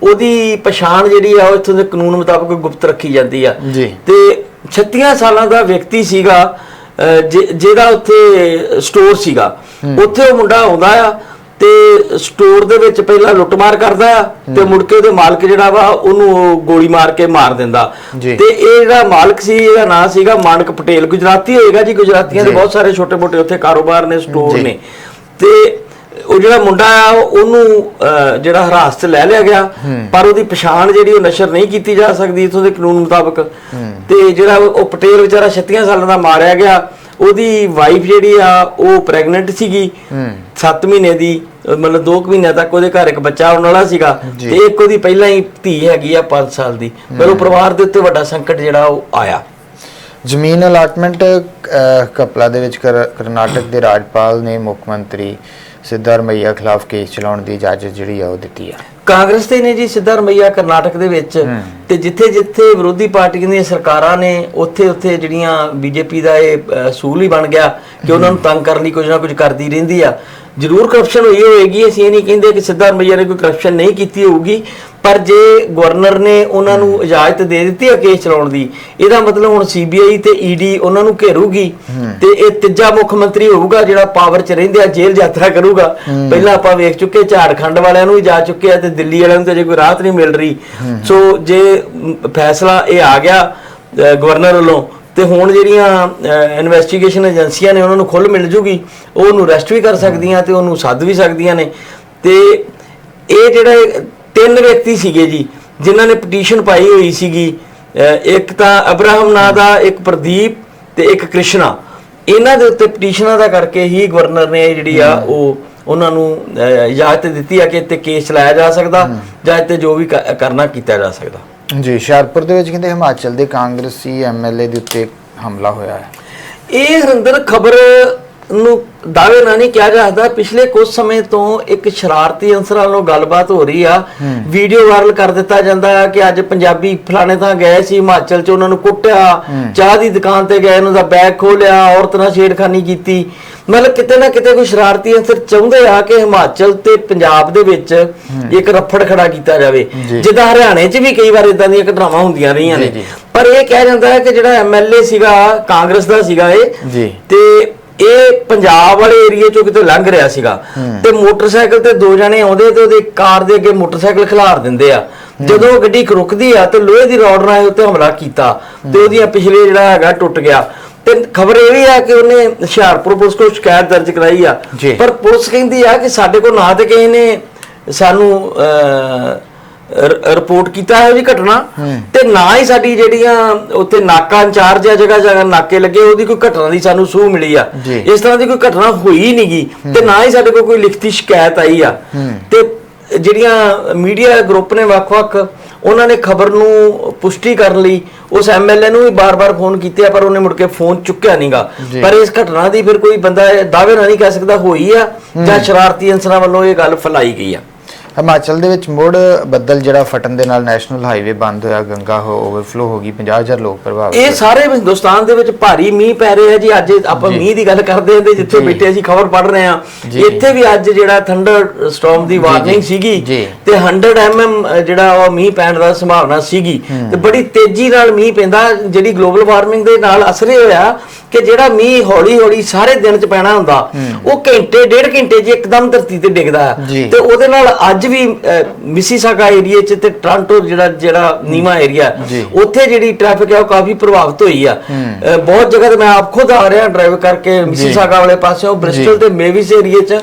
ਉਹਦੀ ਪਛਾਣ ਜਿਹੜੀ ਆ ਉਹ ਇੱਥੋਂ ਦੇ ਕਾਨੂੰਨ ਮੁਤਾਬਕ ਗੁਪਤ ਰੱਖੀ ਜਾਂਦੀ ਆ। ਜੀ। ਤੇ 36 ਸਾਲਾਂ ਦਾ ਵਿਅਕਤੀ ਸੀਗਾ ਜਿਹਦਾ ਉੱਥੇ ਸਟੋਰ ਸੀਗਾ। ਉੱਥੇ ਉਹ ਮੁੰਡਾ ਆਉਂਦਾ ਆ ਤੇ ਸਟੋਰ ਦੇ ਵਿੱਚ ਪਹਿਲਾਂ ਲੁੱਟਮਾਰ ਕਰਦਾ ਤੇ ਮੁੜ ਕੇ ਉਹਦੇ ਮਾਲਕ ਜਿਹੜਾ ਵਾ ਉਹਨੂੰ ਉਹ ਗੋਲੀ ਮਾਰ ਕੇ ਮਾਰ ਦਿੰਦਾ। ਤੇ ਇਹ ਜਿਹੜਾ ਮਾਲਕ ਸੀ ਇਹਦਾ ਨਾਂ ਸੀਗਾ ਮਾਨਕ ਪਟੇਲ। ਗੁਜਰਾਤੀ ਹੋਏਗਾ ਜੀ ਗੁਜਰਾਤੀਆਂ ਦੇ। ਬਹੁਤ ਸਾਰੇ ਛੋਟੇ-ਮੋਟੇ ਉੱਥੇ ਕਾਰੋਬਾਰ ਨੇ ਸਟੋਰ। ਨੇ। ਤੇ ਉਹ ਜਿਹੜਾ ਮੁੰਡਾ ਆ ਉਹਨੂੰ ਜਿਹੜਾ ਹਿਰਾਸਤ ਲੈ ਲਿਆ ਗਿਆ ਪਰ ਉਹਦੀ ਪਛਾਣ ਜਿਹੜੀ ਉਹ ਨਸ਼ਰ ਨਹੀਂ ਕੀਤੀ ਜਾ ਸਕਦੀ ਇਥੋਂ ਦੇ ਕਾਨੂੰਨ ਮੁਤਾਬਕ। ਤੇ ਜਿਹੜਾ ਉਹ ਪਟੇਲ ਵਿਚਾਰਾ 36 ਸਾਲਾਂ ਦਾ ਮਾਰਿਆ ਗਿਆ। ਉਹਦੀ ਵਾਈਫ ਜਿਹੜੀ ਆ ਉਹ ਪ੍ਰੈਗਨੈਂਟ ਸੀਗੀ। 7 ਮਹੀਨੇ ਦੀ। ਮਤਲਬ 2 ਮਹੀਨਿਆਂ ਤੱਕ ਉਹਦੇ ਘਰ ਇੱਕ ਬੱਚਾ ਆਉਣ ਵਾਲਾ ਸੀਗਾ। ਤੇ ਇੱਕ ਉਹਦੀ ਪਹਿਲਾਂ ਹੀ ਧੀ ਹੈਗੀ ਆ 5 ਸਾਲ ਦੀ। ਪਰ ਉਹ ਪਰਿਵਾਰ ਦੇ ਉੱਤੇ ਵੱਡਾ ਸੰਕਟ ਜਿਹੜਾ ਉਹ ਆਇਆ। ਜ਼ਮੀਨ ਅਲਾਟਮੈਂਟ ਕਪਲਾ ਦੇ ਵਿੱਚ ਕਰ- ਕਰਨਾਟਕ ਦੇ ਰਾਜਪਾਲ ਨੇ ਮੁੱਖ ਮੰਤਰੀ ਸਿੱਧਾਰਮਈਆ ਖਿਲਾਫ ਕੇਸ ਚਲਾਉਣ ਦੀ ਇਜਾਜ਼ਤ ਜਿਹੜੀ ਆ ਉਹ ਦਿੱਤੀ ਆ। ਕਾਂਗਰਸ ਦੇ ਨੇ ਜੀ ਸਿੱਧਾਰਮਈਆ ਕਰਨਾਟਕ ਦੇ ਵਿੱਚ ਤੇ ਜਿੱਥੇ ਜਿੱਥੇ ਵਿਰੋਧੀ ਪਾਰਟੀਆਂ ਦੀਆਂ ਸਰਕਾਰਾਂ ਨੇ ਉੱਥੇ ਉੱਥੇ ਜਿਹੜੀਆਂ ਬੀਜੇਪੀ ਦਾ ਇਹ ਅ, ਅਸੂਲ ਹੀ ਬਣ ਗਿਆ ਕਿ ਉਹਨਾਂ ਨੂੰ ਤੰਗ ਕਰਨ ਲਈ ਕੁਝ ਨਾ ਕੁਝ ਕਰਦੀ ਰਹਿੰਦੀ ਆ। ਜ਼ਰੂਰ ਕਰਪਸ਼ਨ ਹੋਈ ਹੋਏਗੀ। ਅਸੀਂ ਇਹ ਨਹੀਂ ਕਹਿੰਦੇ ਕਿ ਸਿੱਧਾਰਮਈਆ ਨੇ ਕੋਈ ਕਰਪਸ਼ਨ ਨਹੀਂ ਕੀਤੀ ਹੋਊਗੀ ਪਰ ਜੇ ਗਵਰਨਰ ਨੇ ਉਹਨਾਂ ਨੂੰ ਇਜਾਜ਼ਤ ਦੇ ਦਿੱਤੀ ਹੈ ਕੇਸ ਚਲਾਉਣ ਦੀ ਇਹਦਾ ਮਤਲਬ ਹੁਣ ਸੀਬੀਆਈ ਤੇ ਈਡੀ ਉਹਨਾਂ ਨੂੰ ਘੇਰੂਗੀ ਤੇ ਇਹ ਤੀਜਾ ਮੁੱਖ ਮੰਤਰੀ ਹੋਊਗਾ ਜਿਹੜਾ ਪਾਵਰ 'ਚ ਰਹਿੰਦੇ ਆ ਜੇਲ੍ਹ ਯਾਤਰਾ ਕਰੂਗਾ। ਪਹਿਲਾਂ ਆਪਾਂ ਵੇਖ ਚੁੱਕੇ ਝਾਰਖੰਡ ਵਾਲਿਆਂ ਨੂੰ ਵੀ ਜਾ ਚੁੱਕੇ ਆ ਤੇ ਦਿੱਲੀ ਵਾਲਿਆਂ ਨੂੰ ਤੇ ਜੇ ਕੋਈ ਰਾਹਤ ਨਹੀਂ ਮਿਲ ਰਹੀ। ਸੋ ਜੇ ਫੈਸਲਾ ਇਹ ਆ ਗਿਆ ਗਵਰਨਰ ਵੱਲੋਂ ਤੇ ਹੁਣ ਜਿਹੜੀਆਂ ਇਨਵੈਸਟੀਗੇਸ਼ਨ ਏਜੰਸੀਆਂ ਨੇ ਉਹਨਾਂ ਨੂੰ ਖੁੱਲ ਮਿਲ ਜੂਗੀ ਉਹ ਉਹਨੂੰ ਅਰੈਸਟ ਵੀ ਕਰ ਸਕਦੀਆਂ ਤੇ ਉਹਨੂੰ ਸੱਦ ਵੀ ਸਕਦੀਆਂ ਨੇ। ਤੇ ਇਹ ਜਿਹੜੇ ਤਿੰਨ ਵਿਅਕਤੀ ਸੀਗੇ ਜੀ ਜਿਨ੍ਹਾਂ ਨੇ ਪਟੀਸ਼ਨ ਪਾਈ ਹੋਈ ਸੀਗੀ ਇੱਕ ਤਾਂ ਅਬਰਾਹਮ ਨਾਂ ਦਾ ਇੱਕ ਪ੍ਰਦੀਪ ਤੇ ਇੱਕ ਕ੍ਰਿਸ਼ਨਾ। ਇਹਨਾਂ ਦੇ ਉੱਤੇ ਪਟੀਸ਼ਨਾਂ ਦਾ ਕਰਕੇ ਹੀ ਗਵਰਨਰ ਨੇ ਜਿਹੜੀ ਆ ਉਹ ਉਹਨਾਂ ਨੂੰ ਇਜਾਜ਼ਤ ਦਿੱਤੀ ਆ ਕਿ ਇੱਥੇ ਕੇਸ ਚਲਾਇਆ ਜਾ ਸਕਦਾ ਜਾਂ ਇੱਥੇ ਜੋ ਵੀ ਕਰਨਾ ਕੀਤਾ ਜਾ ਸਕਦਾ। ਜੀ ਹੁਸ਼ਿਆਰਪੁਰ ਦੇ ਵਿੱਚ ਕਹਿੰਦੇ ਹਿਮਾਚਲ ਦੇ ਕਾਂਗਰਸੀ ਐਮਐਲਏ ਦੇ ਉੱਤੇ ਹਮਲਾ ਹੋਇਆ ਹੈ। ਇਹ ਹਰਿੰਦਰ ਖਬਰ ਨੂੰ ਦਾਅਵੇ ਨਾਲ ਨਹੀਂ ਕਿਹਾ ਜਾ ਸਕਦਾ। ਪਿਛਲੇ ਕੁਝ ਸਮੇਂ ਤੋਂ ਇੱਕ ਸ਼ਰਾਰਤੀ ਅੰਸਰਾਂ ਨਾਲੋਂ ਗੱਲਬਾਤ ਹੋ ਰਹੀ ਆ। ਵੀਡੀਓ ਵਾਇਰਲ ਕਰ ਦਿੱਤਾ ਜਾਂਦਾ ਹੈ ਕਿ ਅੱਜ ਪੰਜਾਬੀ ਫਲਾਣੇ ਥਾਂ ਗਏ ਸੀ ਹਿਮਾਚਲ 'ਚ ਉਹਨਾਂ ਨੂੰ ਕੁੱਟਿਆ। ਚਾਹ ਦੀ ਦੁਕਾਨ ਤੇ ਗਏ ਉਹਨਾਂ ਦਾ ਬੈਗ ਖੋਲਿਆ ਔਰਤ ਨਾਲ ਛੇੜਖਾਨੀ ਕੀਤੀ। ਮਤਲਬ ਕਿਤੇ ਨਾ ਕਿਤੇ ਕੋਈ ਸ਼ਰਾਰਤੀ ਅੰਸਰ ਚਾਹੁੰਦੇ ਆ ਕਿ ਹਿਮਾਚਲ ਤੇ ਪੰਜਾਬ ਦੇ ਵਿੱਚ ਇੱਕ ਰੱਫੜ ਖੜਾ ਕੀਤਾ ਜਾਵੇ। ਜਿੱਦਾਂ ਹਰਿਆਣੇ 'ਚ ਵੀ ਕਈ ਵਾਰ ਇਦਾਂ ਦੀਆਂ ਘਟਨਾਵਾਂ ਹੁੰਦੀਆਂ ਰਹੀਆਂ ਨੇ। ਪਰ ਇਹ ਕਿਹਾ ਜਾਂਦਾ ਹੈ ਕਿ ਜਿਹੜਾ ਐਮਐਲਏ ਸੀਗਾ ਕਾਂਗਰਸ ਦਾ ਸੀਗਾ ਇਹ ਤੇ ਇਹ ਪੰਜਾਬ ਵਾਲੇ ਏਰੀਏ ਚੋਂ ਕਿਤੇ ਲੰਘ ਰਿਹਾ ਸੀਗਾ। ਤੇ ਮੋਟਰਸਾਈਕਲ ਤੇ ਦੋ ਜਣੇ ਆਉਂਦੇ ਤੇ ਉਹਦੇ ਕਾਰ ਦੇ ਅੱਗੇ ਮੋਟਰਸਾਈਕਲ ਖਿਲਾਰ ਦਿੰਦੇ ਆ। ਜਦੋਂ ਗੱਡੀ ਰੁਕਦੀ ਆ ਤੇ ਲੋਹੇ ਦੀ ਰੋਡ ਨਾਲ ਉੱਤੇ ਹਮਲਾ ਕੀਤਾ। ਤੇ ਉਹਦੀਆਂ ਪਿਛਲੇ ਜਿਹੜਾ ਹੈਗਾ ਟੁੱਟ ਗਿਆ। ਤੇ ਖਬਰ ਇਹ ਵੀ ਆ ਕਿ ਉਹਨੇ ਹੁਸ਼ਿਆਰਪੁਰ ਪੁਲਿਸ ਕੋਲ ਸ਼ਿਕਾਇਤ ਦਰਜ ਕਰਾਈ ਆ। ਪਰ ਪੁਲਿਸ ਕਹਿੰਦੀ ਆ ਕਿ ਸਾਡੇ ਕੋਲ ਨਾ ਤੇ ਕਿਸੇ ਨੇ ਸਾਨੂੰ ਰਿਪੋਰਟ ਕੀਤਾ ਹੈ ਜੀ ਘਟਨਾ। ਤੇ ਨਾ ਹੀ ਸਾਡੀ ਜਿਹੜੀਆਂ ਉੱਥੇ ਨਾਕਾ ਇੰਚਾਰਜ ਆ ਜਗ੍ਹਾ ਜਗ੍ਹਾ ਨਾਕੇ ਲੱਗੇ ਉਹਦੀ ਕੋਈ ਘਟਨਾ ਦੀ ਸਾਨੂੰ ਸੂਹ ਮਿਲੀ ਆ। ਇਸ ਤਰ੍ਹਾਂ ਦੀ ਕੋਈ ਘਟਨਾ ਹੋਈ ਨਹੀਂਗੀ ਤੇ ਨਾ ਹੀ ਸਾਡੇ ਕੋਲ ਕੋਈ ਲਿਖਤੀ ਸ਼ਿਕਾਇਤ ਆਈ ਆ। ਤੇ ਜਿਹੜੀਆਂ ਮੀਡੀਆ ਗਰੁੱਪ ਨੇ ਵੱਖ-ਵੱਖ ਉਹਨਾਂ ਨੇ ਖਬਰ ਨੂੰ ਪੁਸ਼ਟੀ ਕਰਨ ਲਈ ਉਸ ਐਮਐਲਏ ਨੂੰ ਵੀ ਬਾਰ-ਬਾਰ ਫੋਨ ਕੀਤੇ ਆ ਪਰ ਉਹਨੇ ਮੁੜ ਕੇ ਫੋਨ ਚੁੱਕਿਆ ਨਹੀਂਗਾ। ਪਰ ਇਸ ਘਟਨਾ ਦੀ ਫਿਰ ਕੋਈ ਬੰਦਾ ਦਾਅਵੇ ਨਾਲ ਨਹੀਂ ਕਹਿ ਸਕਦਾ ਹੋਈ ਆ ਜਾਂ ਸ਼ਰਾਰਤੀ ਅੰਸਰਾਂ ਵੱਲੋਂ ਇਹ ਗੱਲ ਫੈਲਾਈ ਗਈ ਆ। ਹਿਮਾਚਲ ਦੇ ਵਿੱਚ ਮੁੜ ਬੱਦਲ ਜਿਹੜਾ ਫਟਣ ਦੇ ਨਾਲ ਨੈਸ਼ਨਲ ਹਾਈਵੇ ਬੰਦ ਹੋਇਆ ਗੰਗਾ ਓਵਰਫਲੋ ਹੋ ਗਈ 50000 ਲੋਕ ਪ੍ਰਭਾਵਿਤ ਇਹ ਸਾਰੇ ਹਿੰਦੁਸਤਾਨ ਦੇ ਵਿੱਚ ਭਾਰੀ ਮੀਂਹ ਪੈ ਰਿਹਾ ਜੀ। ਅੱਜ ਆਪਾਂ ਮੀਂਹ ਦੀ ਗੱਲ ਕਰਦੇ ਹਾਂ ਤੇ ਜਿੱਥੇ। ਬੈਠੇ ਅਸੀਂ ਖਬਰ ਪੜ ਰਹੇ ਹਾਂ। ਇੱਥੇ ਵੀ ਅੱਜ ਜਿਹੜਾ ਥੰਡਰ ਸਟਾਰਮ ਦੀ ਵਾਰਨਿੰਗ ਸੀਗੀ। ਤੇ 100 ਐਮਐਮ ਜਿਹੜਾ ਉਹ ਮੀਂਹ ਪੈਣ ਦਾ ਸੰਭਾਵਨਾ ਸੀਗੀ। ਤੇ ਬੜੀ ਤੇਜ਼ੀ ਨਾਲ ਮੀਂਹ ਪੈਂਦਾ ਜਿਹੜੀ ਗਲੋਬਲ ਵਾਰਮਿੰਗ ਦੇ ਨਾਲ ਅਸਰ ਇਹ ਹੋਇਆ ਕਿ ਜਿਹੜਾ ਮੀਂਹ ਹੌਲੀ ਹੌਲੀ ਸਾਰੇ ਦਿਨ ਚ ਪੈਣਾ ਹੁੰਦਾ ਉਹ ਘੰਟੇ ਡੇਢ ਘੰਟੇ 'ਚ ਇੱਕਦਮ ਧਰਤੀ ਤੇ ਡਿੱਗਦਾ। ਤੇ ਉਹਦੇ ਨਾਲ ਅੱਜ ਵੀ ਮਿਸੀਸਾਗਾ ਏਰੀਆ 'ਚ ਤੇ ਟ੍ਰਾਂਟੋ ਜਿਹੜਾ ਜਿਹੜਾ ਨੀਮਾ ਏਰੀਆ। ਉੱਥੇ ਜਿਹੜੀ ਟ੍ਰੈਫਿਕ ਹੈ ਉਹ ਕਾਫੀ ਪ੍ਰਭਾਵਿਤ ਹੋਈ ਆ। ਬਹੁਤ ਜਗ੍ਹਾ ਤੇ ਮੈਂ ਆਪ ਖੁਦ ਆ ਰਿਹਾ ਡਰਾਈਵ ਕਰਕੇ ਮਿਸੀਸਾਗਾ ਵਾਲੇ ਪਾਸਿਓਂ ਬ੍ਰਿਸਟਲ ਤੇ ਮੇਵਿਸ ਏਰੀਏ 'ਚ।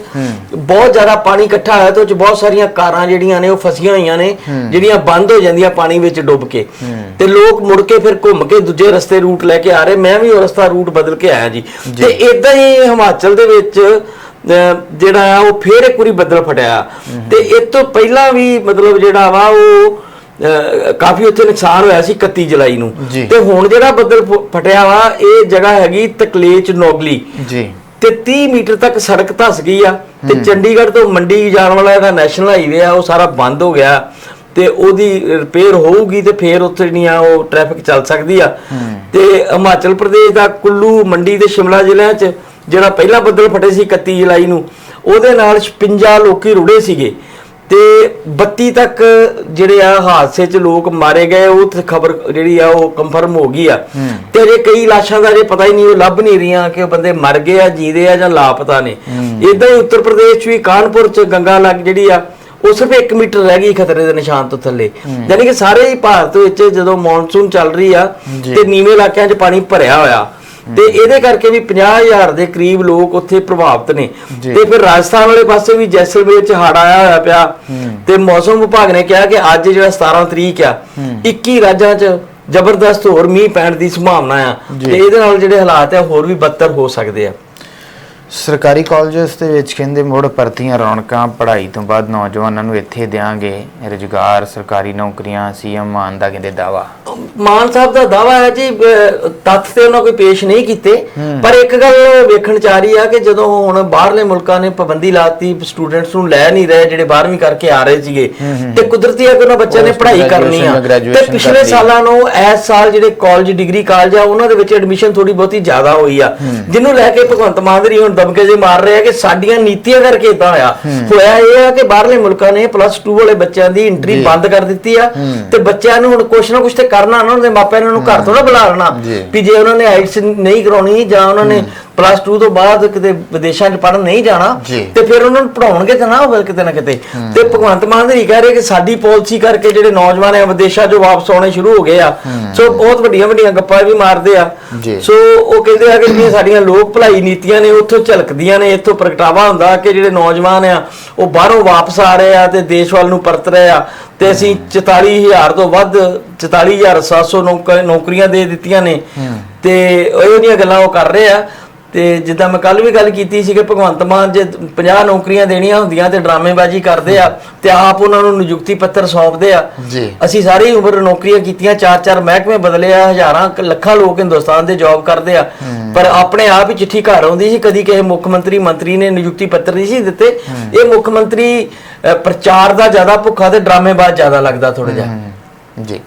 ਬਹੁਤ ਜ਼ਿਆਦਾ ਪਾਣੀ ਇਕੱਠਾ ਹੋਇਆ ਤੇ ਉਹ 'ਚ ਬਹੁਤ ਸਾਰੀਆਂ ਕਾਰਾਂ ਜਿਹੜੀਆਂ ਨੇ ਉਹ ਫਸੀਆਂ ਹੋਈਆਂ ਨੇ ਜਿਹੜੀਆਂ ਬੰਦ ਹੋ ਜਾਂਦੀਆਂ ਪਾਣੀ ਵਿੱਚ ਡੁੱਬ ਕੇ। ਤੇ ਲੋਕ ਮੁੜ ਕੇ ਫਿਰ ਘੁੰਮ ਕੇ ਦੂਜੇ ਰਸਤੇ ਰੂਟ ਲੈ ਕੇ ਆ ਰਹੇ। ਮੈਂ ਵੀ ਉਹ ਰਸਤਾ ਰੂਟ ਬਦਲ ਕੇ ਆਇਆ ਜੀ। ਤੇ ਇਦਾਂ ਹੀ ਹਿਮਾਚਲ ਦੇ ਵਿੱਚ ਜਿਹੜਾ ਆ ਉਹ ਫੇਰ ਇੱਕ ਵਾਰੀ ਬੱਦਲ ਫਟਿਆ। ਤੇ ਇਸ ਤੋਂ ਪਹਿਲਾਂ ਵੀ ਮਤਲਬ ਜਿਹੜਾ ਵਾ ਉਹ ਕਾਫੀ ਉੱਥੇ ਨੁਕਸਾਨ ਹੋਇਆ ਸੀ 31 ਜੁਲਾਈ ਨੂੰ। ਤੇ ਹੁਣ ਜਿਹੜਾ ਬੱਦਲ ਫਟਿਆ ਵਾ ਇਹ ਜਗ੍ਹਾ ਹੈਗੀ ਤਕਲੇਚ ਨੋਗਲੀ। ਜੀ। ਤੇ 30 ਮੀਟਰ ਤੱਕ ਸੜਕ ਧਸ ਗਈ ਆ। ਤੇ ਚੰਡੀਗੜ੍ਹ ਤੋਂ ਮੰਡੀ ਜਾਣ ਵਾਲਾ ਜਿਹੜਾ ਨੈਸ਼ਨਲ ਹਾਈਵੇ ਆ ਉਹ ਸਾਰਾ ਬੰਦ ਹੋ ਗਿਆ। ਤੇ ਉਹਦੀ ਰਿਪੇਅਰ ਹੋਊਗੀ ਤੇ ਫੇਰ ਉੱਥੇ ਜਿਹੜੀਆਂ ਉਹ ਟ੍ਰੈਫਿਕ ਚੱਲ ਸਕਦੀ ਆ। ਤੇ ਹਿਮਾਚਲ ਪ੍ਰਦੇਸ਼ ਦਾ ਕੁੱਲੂ ਮੰਡੀ ਤੇ ਸ਼ਿਮਲਾ ਜ਼ਿਲ੍ਹਿਆਂ 'ਚ ਜਿਹੜਾ ਪਹਿਲਾ ਬੱਦਲ ਫਟੇ ਸੀ 31 ਜੁਲਾਈ ਨੂੰ ਉਹਦੇ ਨਾਲ 56 ਲੋਕੀ ਰੁੜੇ ਸੀਗੇ। ਤੇ 32 ਤੱਕ ਜਿਹੜੇ ਆ ਹਾਦਸੇ 'ਚ ਲੋਕ ਮਾਰੇ ਗਏ ਉਹ ਖਬਰ ਜਿਹੜੀ ਆ ਉਹ ਕੰਫਰਮ ਹੋ ਗਈ ਆ। ਤੇ ਅਜੇ ਕਈ ਲਾਸ਼ਾਂ ਦਾ ਅਜੇ ਪਤਾ ਹੀ ਨਹੀਂ ਉਹ ਲੱਭ ਨਹੀਂ ਰਹੀਆਂ ਕਿ ਉਹ ਬੰਦੇ ਮਰ ਗਏ ਆ ਜੀਦੇ ਆ ਜਾਂ ਲਾਪਤਾ ਨੇ। ਇਦਾਂ ਹੀ ਉੱਤਰ ਪ੍ਰਦੇਸ਼ 'ਚ ਵੀ ਕਾਨਪੁਰ 'ਚ ਗੰਗਾ ਲੱਗ ਜਿਹੜੀ ਆ ਉਹ ਸਿਰਫ 1 ਮੀਟਰ ਰਹਿ ਗਈ ਖਤਰੇ ਦੇ ਨਿਸ਼ਾਨ ਤੋਂ ਥੱਲੇ। ਯਾਨੀ ਕਿ ਸਾਰੇ ਹੀ ਭਾਰਤ ਵਿੱਚ ਜਦੋਂ ਮੌਨਸੂਨ ਚੱਲ ਰਹੀ ਆ ਤੇ ਨੀਵੇਂ ਇਲਾਕਿਆਂ 'ਚ ਪਾਣੀ ਭਰਿਆ ਹੋਇਆ। ਤੇ ਇਹਦੇ ਕਰਕੇ ਵੀ 50000 ਦੇ ਕਰੀਬ ਲੋਕ ਉੱਥੇ ਪ੍ਰਭਾਵਿਤ ਨੇ। ਤੇ ਫਿਰ ਰਾਜਸਥਾਨ ਵਾਲੇ ਪਾਸੇ ਵੀ ਜੈਸਲਮੇਰ 'ਚ ਹੜ੍ਹ ਆਇਆ ਹੋਇਆ ਪਿਆ। ਤੇ ਮੌਸਮ ਵਿਭਾਗ ਨੇ ਕਿਹਾ ਕਿ ਅੱਜ ਜਿਹੜਾ 17 ਤਰੀਕ ਆ 21 ਰਾਜਾਂ 'ਚ ਜ਼ਬਰਦਸਤ ਹੋਰ ਮੀਂਹ ਪੈਣ ਦੀ ਸੰਭਾਵਨਾ ਆ। ਤੇ ਇਹਦੇ ਨਾਲ ਜਿਹੜੇ ਹਾਲਾਤ ਆ ਹੋਰ ਵੀ ਬੱਤਰ ਹੋ ਸਕਦੇ ਆ। ਸਰਕਾਰੀ ਕਾਲਜਸ ਦੇ ਵਿੱਚ ਕਹਿੰਦੇ ਮੁੜ ਭਰਤੀਆਂ ਰੌਣਕਾਂ ਪੜ੍ਹਾਈ ਤੋਂ ਬਾਅਦ ਨੌਜਵਾਨਾਂ ਨੂੰ ਇੱਥੇ ਦੇਾਂਗੇ ਰੁਜ਼ਗਾਰ ਸਰਕਾਰੀ ਨੌਕਰੀਆਂ ਸੀਐਮ ਮਾਨ ਦਾ ਕਹਿੰਦੇ ਦਾਵਾ ਮਾਨ ਸਾਹਿਬ ਦਾ ਦਾਵਾ ਹੈ ਜੀ ਤੱਥ ਤੇ ਉਹਨਾਂ ਕੋਈ ਪੇਸ਼ ਨਹੀਂ ਕੀਤੇ ਪਰ ਇੱਕ ਗੱਲ ਵੇਖਣ ਚ ਆ ਰਹੀ ਆ ਕਿ ਜਦੋਂ ਹੁਣ ਬਾਹਰਲੇ ਮੁਲਕਾਂ ਨੇ ਪਾਬੰਦੀ ਲਾਤੀ ਸਟੂਡੈਂਟਸ ਨੂੰ ਲੈ ਨਹੀਂ ਰਹੇ ਜਿਹੜੇ 12ਵੀਂ ਕਰਕੇ ਆ ਰਹੇ ਸੀਗੇ ਤੇ ਕੁਦਰਤੀ ਆ ਕਿ ਉਹਨਾਂ ਬੱਚਿਆਂ ਨੇ ਪੜ੍ਹਾਈ ਕਰਨੀ ਆ। ਤੇ ਪਿਛਲੇ। ਸਾਲਾਂ ਨੂੰ ਇਸ ਸਾਲ ਜਿਹੜੇ ਕਾਲਜ ਡਿਗਰੀ ਕਾਲਜ ਆ ਉਹਨਾਂ ਦੇ ਵਿੱਚ ਐਡਮਿਸ਼ਨ ਥੋੜੀ ਬਹੁਤੀ ਜ਼ਿਆਦਾ ਹੋਈ ਆ ਜਿਹਨੂੰ ਲੈ ਕੇ ਭਗਵੰਤ ਮਾਨ ਦੇ ਹੁਣ ਦਮਕੇ ਜੇ ਮਾਰ ਰਹੇ ਆ ਕਿ ਸਾਡੀਆਂ ਨੀਤੀਆਂ ਕਰਕੇ ਇਦਾਂ ਹੋਇਆ। ਹੋਇਆ ਇਹ ਆ ਕਿ ਬਾਹਰਲੇ ਮੁਲਕਾਂ ਨੇ ਪਲੱਸ 2 ਵਾਲੇ ਬੱਚਿਆਂ ਦੀ ਐਂਟਰੀ। ਬੰਦ ਕਰ ਦਿੱਤੀ ਆ ਤੇ ਬੱਚਿਆਂ ਨੂੰ ਹੁਣ ਕੁਛ ਨਾ ਕੁਛ ਤੇ ਕਰਨਾ ਨਾ ਉਹਨਾਂ ਦੇ ਮਾਪਿਆਂ ਨੇ ਉਹਨੂੰ ਘਰ ਤੋਂ ਨਾ ਬੁਲਾ ਲੈਣਾ। ਵੀ ਜੇ ਉਹਨਾਂ ਨੇ ਆਈਟਸ ਨਹੀਂ ਕਰਾਉਣੀ ਜਾਂ ਉਹਨਾਂ ਨੇ ਪਲੱਸ 2 ਤੋਂ ਬਾਅਦ ਕਿਤੇ ਵਿਦੇਸ਼ਾਂ 'ਚ ਪੜਨ ਨਹੀਂ ਜਾਣਾ ਜੀ। ਤੇ ਫਿਰ ਉਹਨਾਂ ਨੂੰ ਪੜਾਉਣਗੇ ਤਾਂ ਨਾ ਹੋਵੇ ਕਿਤੇ ਨਾ ਕਿਤੇ। ਤੇ ਭਗਵੰਤ ਮਾਨ ਜੀ ਕਹਿ ਰਹੇ ਕਿ ਸਾਡੀ ਪਾਲਿਸੀ ਕਰਕੇ ਜਿਹੜੇ ਨੌਜਵਾਨ ਆ ਵਿਦੇਸ਼ਾਂ 'ਚੋਂ ਵਾਪਸ ਆਉਣੇ ਸ਼ੁਰੂ ਹੋ ਗਏ ਆ। ਸੋ ਬਹੁਤ ਵੱਡੀਆਂ ਵੱਡੀਆਂ ਗੱਪਾਂ ਵੀ ਮਾਰਦੇ ਆ। ਜੀ। ਸੋ ਉਹ ਕਹਿੰਦੇ ਆ ਕਿ ਜਿਹੜੀਆਂ ਸਾਡੀਆਂ ਲੋਕ ਭਲਾਈ ਨੀਤੀਆਂ ਨੇ ਉੱਥੋਂ ਝਲਕਦੀਆਂ ਨੇ ਇੱਥੋਂ ਪ੍ਰਗਟਾਵਾ ਹੁੰਦਾ ਕਿ ਜਿਹੜੇ ਨੌਜਵਾਨ ਆ ਉਹ ਬਾਹਰੋਂ ਵਾਪਸ ਆ ਰਹੇ ਆ ਤੇ ਦੇਸ਼ ਵੱਲ ਨੂੰ ਪਰਤ ਰਹੇ ਆ। ਤੇ ਅਸੀਂ 44000 ਤੋਂ ਵੱਧ 44700 ਨੌਕ- ਨੌਕਰੀਆਂ ਦੇ ਦਿੱਤੀਆਂ ਨੇ। ਤੇ ਇਹੋ ਜਿਹੀਆਂ ਗੱਲਾਂ ਉਹ ਕਰ ਰਹੇ ਆ। ਤੇ ਜਿੱਦਾਂ ਮੈਂ ਕੱਲ ਵੀ ਗੱਲ ਕੀਤੀ ਸੀ ਕਿ ਭਗਵੰਤ ਮਾਨ ਜੇ 50 ਨੌਕਰੀਆਂ ਦੇਣੀਆਂ ਹੁੰਦੀਆਂ ਤੇ ਡਰਾਮੇਬਾਜ਼ੀ ਕਰਦੇ ਆ ਤੇ ਆਪ ਉਹਨਾਂ ਨੂੰ ਨਿਯੁਕਤੀ ਪੱਤਰ ਸੌਂਪਦੇ ਆ। ਜੀ। ਅਸੀਂ ਸਾਰੀ ਉਮਰ ਨੌਕਰੀਆਂ ਕੀਤੀਆਂ ਚਾਰ ਚਾਰ ਮਹਿਕਮੇ ਬਦਲੇ ਆ ਹਜ਼ਾਰਾਂ ਲੱਖਾਂ ਲੋਕ ਹਿੰਦੁਸਤਾਨ ਦੇ ਜੌਬ ਕਰਦੇ ਆ। ਪਰ ਆਪਣੇ ਆਪ ਹੀ ਚਿੱਠੀ ਘਰ ਆਉਂਦੀ ਸੀ ਕਦੀ ਕਿਸੇ ਮੁੱਖ ਮੰਤਰੀ ਮੰਤਰੀ ਨੇ ਨਿਯੁਕਤੀ ਪੱਤਰ ਨਹੀਂ ਸੀ ਦਿੱਤੇ। ਇਹ ਮੁੱਖ ਮੰਤਰੀ ਪ੍ਰਚਾਰ ਦਾ ਜ਼ਿਆਦਾ ਭੁੱਖਾ ਤੇ ਡਰਾਮੇਬਾਜ਼ ਜ਼ਿਆਦਾ ਲੱਗਦਾ ਥੋੜਾ ਜਿਹਾ। ਜੀ।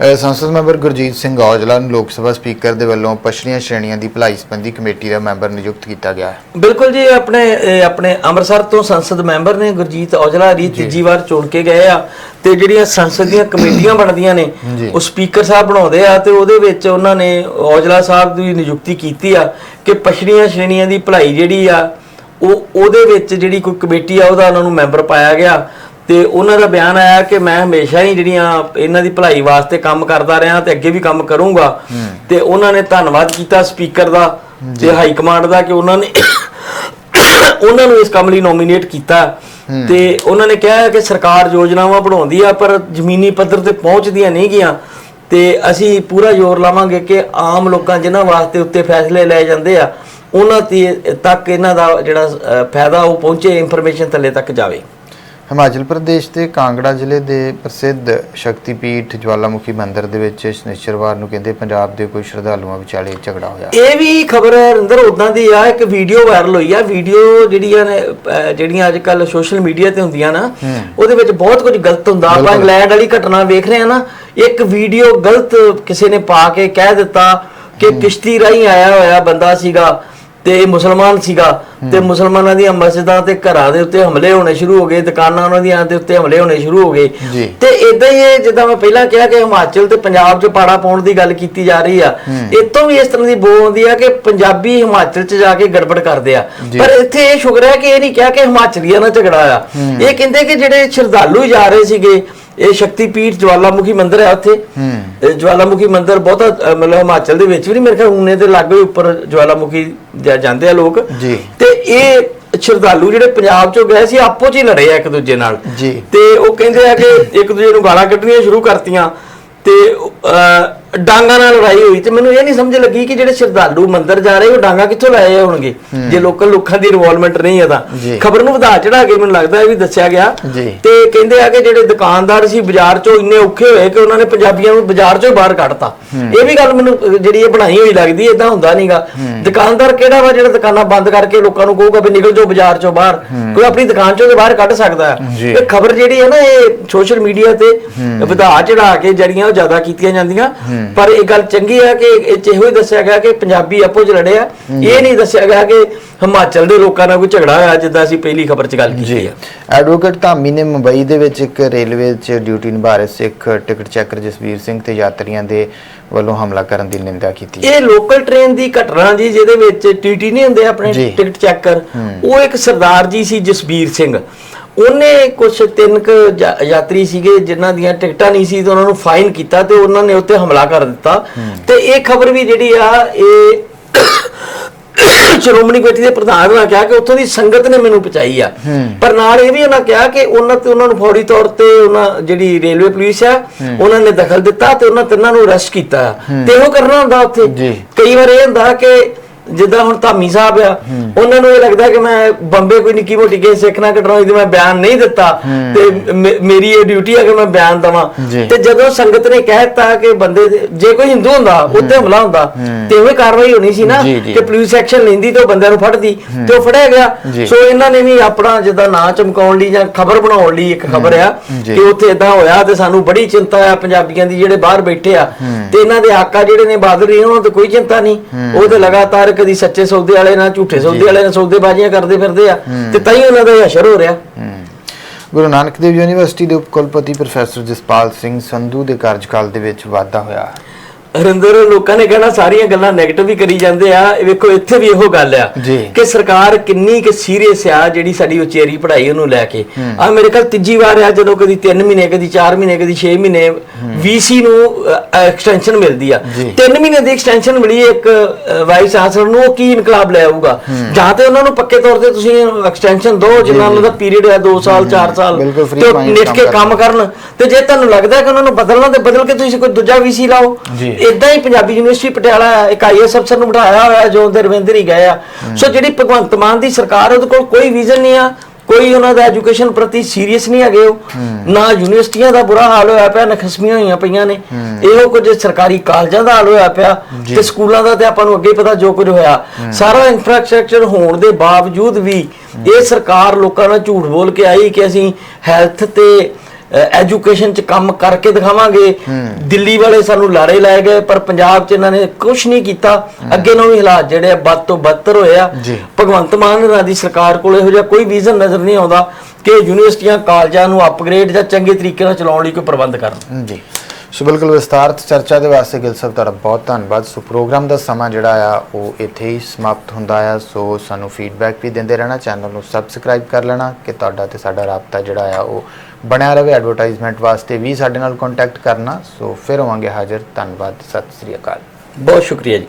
ਸੰਸਦ ਮੈਂਬਰ ਗੁਰਜੀਤ ਸਿੰਘ ਔਜਲਾ ਨੂੰ ਲੋਕ ਸਭਾ ਸਪੀਕਰ ਦੇ ਵੱਲੋਂ ਪਛੜੀਆਂ ਸ਼੍ਰੇਣੀਆਂ ਦੀ ਭਲਾਈ ਸੰਬੰਧੀ ਕਮੇਟੀ ਦਾ ਮੈਂਬਰ ਨਿਯੁਕਤ ਕੀਤਾ ਗਿਆ ਹੈ। ਬਿਲਕੁਲ ਜੀ ਆਪਣੇ ਆਪਣੇ ਅੰਮ੍ਰਿਤਸਰ ਤੋਂ ਸੰਸਦ ਮੈਂਬਰ ਨੇ ਗੁਰਜੀਤ ਔਜਲਾ ਰੀ ਤੀਜੀ ਵਾਰ ਚੁਣ ਕੇ ਗਏ ਆ ਤੇ ਜਿਹੜੀਆਂ ਸੰਸਦ ਦੀਆਂ ਕਮੇਟੀਆਂ ਬਣਦੀਆਂ ਨੇ। ਉਹ ਸਪੀਕਰ ਸਾਹਿਬ ਬਣਾਉਂਦੇ ਆ ਤੇ ਉਹਦੇ ਵਿੱਚ ਉਹਨਾਂ ਨੇ ਔਜਲਾ ਸਾਹਿਬ ਦੀ ਨਿਯੁਕਤੀ ਕੀਤੀ ਆ ਕਿ ਪਛੜੀਆਂ ਸ਼੍ਰੇਣੀਆਂ ਦੀ ਭਲਾਈ ਜਿਹੜੀ ਆ ਉਹ ਉਹਦੇ ਵਿੱਚ ਜਿਹੜੀ ਕੋਈ ਕਮੇਟੀ ਆ ਉਹਦਾ ਉਹਨਾਂ ਨੂੰ ਮੈਂਬਰ ਪਾਇਆ ਗਿਆ। ਤੇ ਉਹਨਾਂ ਦਾ ਬਿਆਨ ਆਇਆ ਕਿ ਮੈਂ ਹਮੇਸ਼ਾ ਹੀ ਜਿਹੜੀਆਂ ਇਹਨਾਂ ਦੀ ਭਲਾਈ ਵਾਸਤੇ ਕੰਮ ਕਰਦਾ ਰਿਹਾ ਤੇ ਅੱਗੇ ਵੀ ਕੰਮ ਕਰੂੰਗਾ। ਤੇ ਉਹਨਾਂ ਨੇ ਧੰਨਵਾਦ ਕੀਤਾ ਸਪੀਕਰ ਦਾ ਤੇ ਹਾਈ ਕਮਾਂਡ ਦਾ ਕਿ ਉਹਨਾਂ ਨੇ ਉਹਨਾਂ ਨੂੰ ਇਸ ਕੰਮ ਲਈ ਨੋਮੀਨੇਟ ਕੀਤਾ। ਤੇ ਉਹਨਾਂ ਨੇ ਕਿਹਾ ਕਿ ਸਰਕਾਰ ਯੋਜਨਾਵਾਂ ਬਣਾਉਂਦੀ ਆ ਪਰ ਜ਼ਮੀਨੀ ਪੱਧਰ ਤੇ ਪਹੁੰਚਦੀਆਂ ਨਹੀਂ ਗੀਆਂ ਤੇ ਅਸੀਂ ਪੂਰਾ ਜ਼ੋਰ ਲਾਵਾਂਗੇ ਕਿ ਆਮ ਲੋਕਾਂ ਜਿਨ੍ਹਾਂ ਵਾਸਤੇ ਉੱਤੇ ਫੈਸਲੇ ਲਏ ਜਾਂਦੇ ਆ ਉਹਨਾਂ ਤੱਕ ਇਹਨਾਂ ਦਾ ਜਿਹੜਾ ਫਾਇਦਾ ਉਹ ਪਹੁੰਚੇ ਇਨਫੋਰਮੇਸ਼ਨ ਥੱਲੇ ਤੱਕ ਜਾਵੇ। ਹਿਮਾਚਲ ਪ੍ਰਦੇਸ਼ ਦੇ ਕਾਂਗੜਾ ਜ਼ਿਲ੍ਹੇ ਦੇ ਪ੍ਰਸਿੱਧ ਸ਼ਕਤੀਪੀਠ ਜਵਾਲਾਮੁਖੀ ਮੰਦਿਰ ਦੇ ਵਿੱਚ ਸ਼ਨੀਚਰਵਾਰ ਨੂੰ ਕਹਿੰਦੇ ਪੰਜਾਬ ਦੇ ਕੋਈ ਸ਼ਰਧਾਲੂਆਂ ਵਿਚਾਲੇ ਝਗੜਾ ਹੋਇਆ। ਇਹ ਵੀ ਖਬਰ ਰਿੰਦਰ ਉਦਾਂ ਦੀ ਆ ਇੱਕ ਵੀਡੀਓ ਵਾਇਰਲ ਹੋਈ ਆ। ਵੀਡੀਓ ਜਿਹੜੀਆਂ ਨੇ ਜਿਹੜੀਆਂ ਅੱਜ ਕੱਲ ਸੋਸ਼ਲ ਮੀਡੀਆ ਤੇ ਹੁੰਦੀਆਂ ਨਾ ਉਹਦੇ ਵਿੱਚ ਬਹੁਤ ਕੁਝ ਗਲਤ ਹੁੰਦਾ। ਆਪਾਂ ਇੰਗਲੈਂਡ ਵਾਲੀ ਘਟਨਾ ਵੇਖ ਰਹੇ ਆ ਨਾ ਇੱਕ ਵੀਡੀਓ ਗਲਤ ਕਿਸੇ ਨੇ ਪਾ ਕੇ ਕਹਿ ਦਿੱਤਾ ਕਿ ਕਿਸ਼ਤੀ ਰਾਹੀਂ ਆਇਆ ਹੋਇਆ ਬੰਦਾ ਸੀਗਾ। ਤੇ ਇਹ ਮੁਸਲਮਾਨ ਸੀਗਾ ਤੇ ਮੁਸਲਮਾਨਾਂ ਦੀਆਂ ਮਸਜਿਦਾਂ ਤੇ ਘਰਾਂ ਦੇ ਉੱਤੇ ਹਮਲੇ ਹੋਣੇ ਸ਼ੁਰੂ ਹੋ ਗਏ ਦੁਕਾਨਾਂ ਉਹਨਾਂ ਦੀਆਂ ਦੇ ਉੱਤੇ ਹਮਲੇ ਹੋਣੇ ਸ਼ੁਰੂ ਹੋ ਗਏ। ਤੇ ਇਦਾਂ ਹੀ ਇਹ ਜਿੱਦਾਂ ਮੈਂ ਪਹਿਲਾਂ ਕਿਹਾ ਕਿ ਹਿਮਾਚਲ ਤੇ ਪੰਜਾਬ 'ਚ ਪਾੜਾ ਪਾਉਣ ਦੀ ਗੱਲ ਕੀਤੀ ਜਾ ਰਹੀ ਆ ਇਤੋਂ ਵੀ ਇਸ ਤਰ੍ਹਾਂ ਦੀ ਬੋ ਆਉਂਦੀ ਆ ਕਿ ਪੰਜਾਬੀ ਹਿਮਾਚਲ 'ਚ ਜਾ ਕੇ ਗੜਬੜ ਕਰਦੇ ਆ। ਪਰ ਇੱਥੇ ਇਹ ਸ਼ੁਕਰ ਹੈ ਕਿ ਇਹ ਨਹੀਂ ਕਿਹਾ ਕਿ ਹਿਮਾਚਲੀਆਂ ਨਾਲ ਝਗੜਾ ਆ। ਇਹ ਕਹਿੰਦੇ ਕਿ ਜਿਹੜੇ ਸ਼ਰਧਾਲੂ ਜਾ ਰਹੇ ਸੀਗੇ ਇਹ ਸ਼ਕਤੀਪੀਠ ਜਵਾਲਾਮੁਖੀ ਮੰਦਿਰ ਹੈ ਉੱਥੇ। ਜਵਾਲਾਮੁਖੀ ਮੰਦਿਰ ਬਹੁਤਾ ਮਤਲਬ ਹਿਮਾਚਲ ਦੇ ਵਿੱਚ ਵੀ ਨਹੀਂ ਮੇਰੇ ਖਿਆਲ ਉਨੇ ਦੇ ਲਾਗੇ ਉੱਪਰ ਜਵਾਲਾਮੁਖੀ ਜਾਂਦੇ ਆ ਲੋਕ। ਜੀ। ਤੇ ਇਹ ਸ਼ਰਧਾਲੂ ਜਿਹੜੇ ਪੰਜਾਬ ਚੋਂ ਗਏ ਸੀ ਆਪੋ ਚ ਹੀ ਲੜੇ ਆ ਇੱਕ ਦੂਜੇ ਨਾਲ। ਜੀ। ਤੇ ਉਹ ਕਹਿੰਦੇ ਆ ਕਿ ਇੱਕ ਦੂਜੇ ਨੂੰ ਗਾਲਾਂ ਕੱਢਣੀਆਂ ਸ਼ੁਰੂ ਕਰਤੀਆਂ। ਤੇ ਡਾਂਗਾ ਨਾਲ ਲੜਾਈ ਹੋਈ ਤੇ ਮੈਨੂੰ ਇਹ ਨਹੀਂ ਸਮਝ ਲੱਗੀ ਕਿ ਜਿਹੜੇ ਸ਼ਰਧਾਲੂ ਮੰਦਿਰ ਜਾ ਰਹੇ ਉਹ ਡਾਂਗਾ ਕਿੱਥੋਂ ਲਾਏ ਹੋਣਗੇ? ਜੇ ਲੋਕਲ ਲੋਕਾਂ ਦੀ ਇਨਵੋਲਵਮੈਂਟ ਨਹੀਂ ਹੈ ਤਾਂ। ਖਬਰ ਨੂੰ ਵਧਾ ਚੜਾ ਕੇ ਮੈਨੂੰ ਲੱਗਦਾ ਇਹ ਵੀ ਦੱਸਿਆ ਗਿਆ। ਤੇ ਕਹਿੰਦੇ ਆ ਕਿ ਜਿਹੜੇ ਦੁਕਾਨਦਾਰ ਸੀ ਬਾਜ਼ਾਰ ਚੋਂ ਇੰਨੇ ਔਖੇ ਹੋਏ ਕਿ ਉਹਨਾਂ ਨੇ ਪੰਜਾਬੀਆਂ ਨੂੰ ਬਾਜ਼ਾਰ ਚੋਂ ਬਾਹਰ ਕੱਢਤਾ। ਇਹ ਵੀ ਗੱਲ ਮੈਨੂੰ ਜਿਹੜੀ ਇਹ ਬਣਾਈ ਹੋਈ ਲੱਗਦੀ ਇਦਾਂ ਹੁੰਦਾ ਨਹੀਂਗਾ ਦੁਕਾਨਦਾਰ ਕਿਹੜਾ ਵਾ ਜਿਹੜਾ ਦੁਕਾਨਾਂ ਬੰਦ ਕਰਕੇ ਲੋਕਾਂ ਨੂੰ ਕਹੂਗਾ ਵੀ ਨਿਕਲ ਜਾਓ ਬਾਜ਼ਾਰ ਚੋਂ ਬਾਹਰ? ਕੋਈ ਆਪਣੀ ਦੁਕਾਨ ਚੋਂ ਤੇ ਬਾਹਰ ਕੱਢ ਸਕਦਾ ਹੈ। ਇਹ ਖਬਰ ਜਿਹੜੀ ਹੈ ਨਾ ਇਹ ਸੋਸ਼ਲ ਮੀਡੀਆ ਤੇ ਵਧਾ ਚੜਾ ਕੇ ਜੜੀਆਂ ਉਹ ਜ਼ਿਆਦਾ ਕੀਤੀਆਂ ਜਾਂਦੀਆਂ। ਪਰ ਇਹ ਗੱਲ ਚੰਗੀ ਹੈ ਕਿ ਇਹ 'ਚ ਇਹੋ ਹੀ ਦੱਸਿਆ ਗਿਆ ਕਿ ਪੰਜਾਬੀ ਆਪੋ ਚ ਲੜੇ ਆ। ਇਹ ਨਹੀਂ ਦੱਸਿਆ ਗਿਆ ਕਿ ਹਿਮਾਚਲ ਦੇ ਲੋਕਾਂ ਨਾਲ ਕੋਈ ਝਗੜਾ ਹੋਇਆ ਜਿੱਦਾਂ ਅਸੀਂ ਪਹਿਲੀ ਖਬਰ 'ਚ ਗੱਲ ਕੀਤੀ ਹੈ ਐਡਵੋਕੇਟ ਧਾਮੀ ਨੇ ਮੁੰਬਈ ਦੇ ਵਿੱਚ ਇੱਕ ਰੇਲਵੇ 'ਚ ਡਿਊਟੀ ਨਿਭਾ ਰਹੇ ਸਿੱਖ ਟਿਕਟ ਚੈਕਰ ਜਸਵੀਰ ਸਿੰਘ ਤੇ ਯਾਤਰੀਆਂ ਦੇ ਵੱਲੋਂ ਹਮਲਾ ਕਰਨ ਦੀ ਨਿੰਦਾ ਕੀਤੀ। ਇਹ ਲੋਕਲ ਟ੍ਰੇਨ ਦੀ ਘਟਨਾ ਜੀ ਜਿਹਦੇ ਵਿੱਚ ਟੀਟੀ ਨਹੀਂ ਹੁੰਦੇ ਆਪਣੇ। ਟਿਕਟ ਚੈੱਕਰ ਉਹ ਇੱਕ ਸਰਦਾਰ ਜੀ ਸੀ ਜਸਬੀਰ ਸਿੰਘ। ਉਹਨੇ ਕੁਝ ਤਿੰਨ ਕੁ ਯਾਤਰੀ ਸੀਗੇ ਜਿਨ੍ਹਾਂ ਦੀਆਂ ਟਿਕਟਾਂ ਨਹੀਂ ਸੀ ਤੇ ਉਹਨਾਂ ਨੂੰ ਫਾਈਨ ਕੀਤਾ ਤੇ ਉਹਨਾਂ ਨੇ ਉੱਤੇ ਹਮਲਾ ਕਰ ਦਿੱਤਾ। ਤੇ ਇਹ ਖਬਰ ਵੀ ਜਿਹੜੀ ਆ ਇਹ ਸ਼੍ਰੋਮਣੀ ਕਮੇਟੀ ਦੇ ਪ੍ਰਧਾਨ ਨੇ ਕਿਹਾ ਕਿ ਉੱਥੋਂ ਦੀ ਸੰਗਤ ਨੇ ਮੈਨੂੰ ਪਹੁੰਚਾਈ ਆ। ਪਰ ਨਾਲ ਇਹ ਵੀ ਉਹਨਾਂ ਕਿਹਾ ਕਿ ਉਹਨਾਂ ਤੇ ਉਹਨਾਂ ਨੂੰ ਫੌਰੀ ਤੌਰ ਤੇ ਉਹਨਾਂ ਜਿਹੜੀ ਰੇਲਵੇ ਪੁਲਿਸ ਆ ਉਹਨਾਂ ਨੇ ਦਖਲ ਦਿੱਤਾ ਤੇ ਉਹਨਾਂ ਤਿੰਨਾਂ ਨੂੰ ਅਰੈਸਟ ਕੀਤਾ। ਤੇ ਉਹ ਕਰਨਾ ਹੁੰਦਾ ਉੱਥੇ। ਕਈ ਵਾਰ ਇਹ ਹੁੰਦਾ ਕਿ ਜਿੱਦਾਂ ਹੁਣ ਧਾਮੀ ਸਾਹਿਬ ਆ ਉਹਨਾਂ ਨੂੰ ਇਹ ਲੱਗਦਾ ਕਿ ਮੈਂ ਬੰਬੇ ਕੋਈ ਨਿੱਕੀ ਮੋਟੀ ਕੇਸ ਸਿੱਖਣਾ ਕਟਰਾਉਣੀ ਤੇ ਮੈਂ ਬਿਆਨ ਨਹੀਂ ਦਿੱਤਾ ਤੇ ਮੇਰੀ ਇਹ ਡਿਊਟੀ ਹੈ ਕਿ ਮੈਂ ਬਿਆਨ ਦਵਾਂ। ਤੇ ਜਦੋਂ ਸੰਗਤ ਨੇ ਕਹਿਤਾ ਕਿ ਬੰਦੇ ਜੇ ਕੋਈ ਹਿੰਦੂ ਹੁੰਦਾ ਉੱਤੇ ਹਮਲਾ ਹੁੰਦਾ ਤੇ ਉਹ ਕਾਰਵਾਈ ਹੋਣੀ ਸੀ ਨਾ। ਕਿ ਪੁਲਿਸ ਐਕਸ਼ਨ ਲੈਂਦੀ ਤੇ ਉਹ ਬੰਦਿਆਂ ਨੂੰ ਫੜਦੀ ਤੇ ਉਹ ਫੜਿਆ। ਗਿਆ। ਸੋ ਇਹਨਾਂ ਨੇ ਵੀ ਆਪਣਾ ਜਿੱਦਾਂ ਨਾਂ ਚਮਕਾਉਣ ਲਈ ਜਾਂ ਖਬਰ ਬਣਾਉਣ ਲਈ ਇੱਕ ਖਬਰ ਆ। ਕਿ ਉੱਥੇ ਇਦਾਂ ਹੋਇਆ ਤੇ ਸਾਨੂੰ ਬੜੀ ਚਿੰਤਾ ਆ ਪੰਜਾਬੀਆਂ ਦੀ ਜਿਹੜੇ ਬਾਹਰ ਬੈਠੇ ਆ। ਤੇ ਇਹਨਾਂ ਦੇ ਆਕਾ ਜਿਹੜੇ ਨੇ ਬਾਦਲ ਰਹੀ ਉਹਨਾਂ ਤੇ ਕੋਈ ਚਿੰਤਾ ਨਹੀਂ। ਉਹ ਤੇ ਲਗਾਤਾਰ ਕਦੀ ਸੱਚੇ ਸੌਦੇ ਵਾਲੇ ਨਾਲ ਝੂਠੇ ਸੌਦੇ ਵਾਲੇ ਨਾਲ ਸੌਦੇਬਾਜ਼ੀਆਂ ਕਰਦੇ ਫਿਰਦੇ ਆ ਤੇ ਤਾਂ ਹੀ ਉਹਨਾਂ ਦਾ ਇਹ ਅਸਰ ਹੋ ਰਿਹਾ। ਗੁਰੂ ਨਾਨਕ ਦੇਵ ਯੂਨੀਵਰਸਿਟੀ ਦੇ ਉਪ ਕੁਲਪਤੀ ਪ੍ਰੋਫੈਸਰ ਜਸਪਾਲ ਸਿੰਘ ਸੰਧੂ ਦੇ ਕਾਰਜਕਾਲ ਦੇ ਵਿੱਚ ਵਾਧਾ ਹੋਇਆ। ਹਰਿੰਦਰ ਲੋਕਾਂ ਨੇ ਕਹਿਣਾ ਸਾਰੀਆਂ ਗੱਲਾਂ 네ਗੇਟਿਵ ਹੀ ਕਰੀ ਜਾਂਦੇ ਆ। ਇਹ ਵੇਖੋ ਇੱਥੇ ਵੀ ਇਹੋ ਗੱਲ ਆ। ਕਿ ਸਰਕਾਰ ਕਿੰਨੀ ਕਿ ਸੀਰੀਅਸ ਆ ਜਿਹੜੀ ਸਾਡੀ ਉਚੇਰੀ ਪੜ੍ਹਾਈ ਉਹਨੂੰ ਲੈ ਕੇ। ਆ ਮੇਰੇ ਕੋਲ ਤੀਜੀ ਵਾਰ ਆ ਜਦੋਂ ਕਦੀ 3 ਮਹੀਨੇ ਕਦੀ 4 ਮਹੀਨੇ ਕਦੀ 6 ਮਹੀਨੇ ਵੀਸੀ ਨੂੰ ਐਕਸਟੈਂਸ਼ਨ ਮਿਲਦੀ ਆ। ਜੀ। 3 ਮਹੀਨੇ ਦੀ ਐਕਸਟੈਂਸ਼ਨ ਮਿਲੀ ਇੱਕ ਵਾਈਸ ਚਾਂਸਲਰ ਨੂੰ ਉਹ ਕੀ ਇਨਕਲਾਬ ਲੈ ਆਊਗਾ? ਜਾਂ ਤੇ ਉਹਨਾਂ ਨੂੰ ਪੱਕੇ ਤੌਰ ਤੇ ਤੁਸੀਂ ਐਕਸਟੈਂਸ਼ਨ ਦਿਓ ਜਿੰਨਾ ਉਹਨਾਂ ਦਾ ਪੀਰੀਅਡ ਹੈ 2 ਸਾਲ। 4 ਸਾਲ ਤੇ ਨਿੱਠ ਕੇ ਕੰਮ ਕਰਨ। ਤੇ ਜੇ ਤੁਹਾਨੂੰ ਲੱਗਦਾ ਕਿ ਉਹਨਾਂ ਨੂੰ ਬਦਲਣਾ ਤੇ ਬਦਲ ਕੇ ਤੁਸੀਂ ਕੋਈ ਦੂਜਾ ਵੀਸੀ ਲਾਓ। ਇਦਾਂ ਹੀ ਪੰਜਾਬੀ ਯੂਨੀਵਰਸਿਟੀ ਪਟਿਆਲਾ ਇੱਕ ਆਈਐਸ ਅਫਸਰ ਨੂੰ ਬਿਠਾਇਆ ਹੋਇਆ ਜੋ ਉਹਦੇ ਰਵਿੰਦਰ ਹੀ ਗਏ ਆ। ਸੋ ਜਿਹੜੀ ਭਗਵੰਤ ਮਾਨ ਦੀ ਸਰਕਾਰ ਉਹਦੇ ਕੋਲ ਕੋਈ ਵਿਜ਼ਨ ਨਹੀਂ ਆ ਕੋਈ ਉਹਨਾਂ ਦਾ ਐਜੂਕੇਸ਼ਨ ਪ੍ਰਤੀ ਸੀਰੀਅਸ ਨਹੀਂ ਹੈਗੇ ਉਹ। ਨਾ ਯੂਨੀਵਰਸਿਟੀਆਂ ਦਾ ਬੁਰਾ ਹਾਲ ਹੋਇਆ ਪਿਆ ਨਖਸਮੀਆਂ ਹੋਈਆਂ ਪਈਆਂ ਨੇ। ਇਹੋ ਕੁਝ ਸਰਕਾਰੀ ਕਾਲਜਾਂ ਦਾ ਹਾਲ ਹੋਇਆ ਪਿਆ ਤੇ ਸਕੂਲਾਂ ਦਾ ਤੇ ਆਪਾਂ ਨੂੰ ਅੱਗੇ ਪਤਾ ਜੋ ਕੁਝ ਹੋਇਆ। ਸਾਰਾ ਇਨਫਰਾਸਟ੍ਰਕਚਰ ਹੋਣ ਦੇ ਬਾਵਜੂਦ ਵੀ ਇਹ ਸਰਕਾਰ ਲੋਕਾਂ ਨਾਲ ਝੂਠ ਬੋਲ ਕੇ ਆਈ ਕਿ ਅਸੀਂ ਹੈਲਥ ਤੇ ਐਜੂਕੇਸ਼ਨ ਚ ਕੰਮ ਕਰਕੇ ਦਿਖਾਵਾਂਗੇ। ਦਿੱਲੀ ਵਾਲੇ ਸਾਨੂੰ ਲਾਰੇ ਲਾਏ ਗਏ ਪਰ ਪੰਜਾਬ ਚ ਇਹਨਾਂ ਨੇ ਕੁਝ ਨਹੀਂ ਕੀਤਾ। ਅੱਗੇ ਨੂੰ ਵੀ ਹਾਲਾਤ ਜਿਹੜੇ ਆ ਵੱਧ ਤੋਂ ਬੱਤਰ ਹੋਏ ਆ। ਭਗਵੰਤ ਮਾਨ ਦੀ ਸਰਕਾਰ ਕੋਲ ਇਹੋ ਜਿਹਾ ਕੋਈ ਵਿਜ਼ਨ ਨਜ਼ਰ ਨਹੀਂ ਆਉਂਦਾ ਕਿ ਯੂਨੀਵਰਸਿਟੀਆਂ ਕਾਲਜਾਂ ਨੂੰ ਅਪਗ੍ਰੇਡ ਜਾਂ ਚੰਗੇ ਤਰੀਕੇ ਨਾਲ ਚਲਾਉਣ ਲਈ ਕੋਈ ਪ੍ਰਬੰਧ ਕਰਨ। ਜੀ। ਸੋ ਬਿਲਕੁਲ ਵਿਸਤਾਰਤ ਚਰਚਾ ਦੇ ਵਾਸਤੇ ਗਿਲ ਸਾਹਿਬ ਤੁਹਾਡਾ ਬਹੁਤ ਧੰਨਵਾਦ। ਸੋ ਪ੍ਰੋਗਰਾਮ ਦਾ ਸਮਾਂ ਜਿਹੜਾ ਆ ਉਹ ਇੱਥੇ ਹੀ ਸਮਾਪਤ ਹੁੰਦਾ ਆ। ਸੋ ਸਾਨੂੰ ਫੀਡਬੈਕ ਵੀ ਦਿੰਦੇ ਰਹਿਣਾ ਚੈਨਲ ਨੂੰ ਸਬਸਕ੍ਰਾਈਬ ਕਰ ਲੈਣਾ ਕਿ ਤੁਹਾਡਾ ਤੇ ਸਾਡਾ ਰਾਬਤਾ ਜਿਹੜਾ ਆ ਉਹ ਬਣਿਆ ਰਹੇ ਐਡਵਰਟਾਈਜ਼ਮੈਂਟ ਵਾਸਤੇ ਵੀ ਸਾਡੇ ਨਾਲ ਕੰਟੈਕਟ ਕਰਨਾ। ਸੋ ਫਿਰ ਹੋਵਾਂਗੇ ਹਾਜ਼ਰ। ਧੰਨਵਾਦ। ਸਤਿ ਸ੍ਰੀ ਅਕਾਲ। ਬਹੁਤ ਸ਼ੁਕਰੀਆ ਜੀ।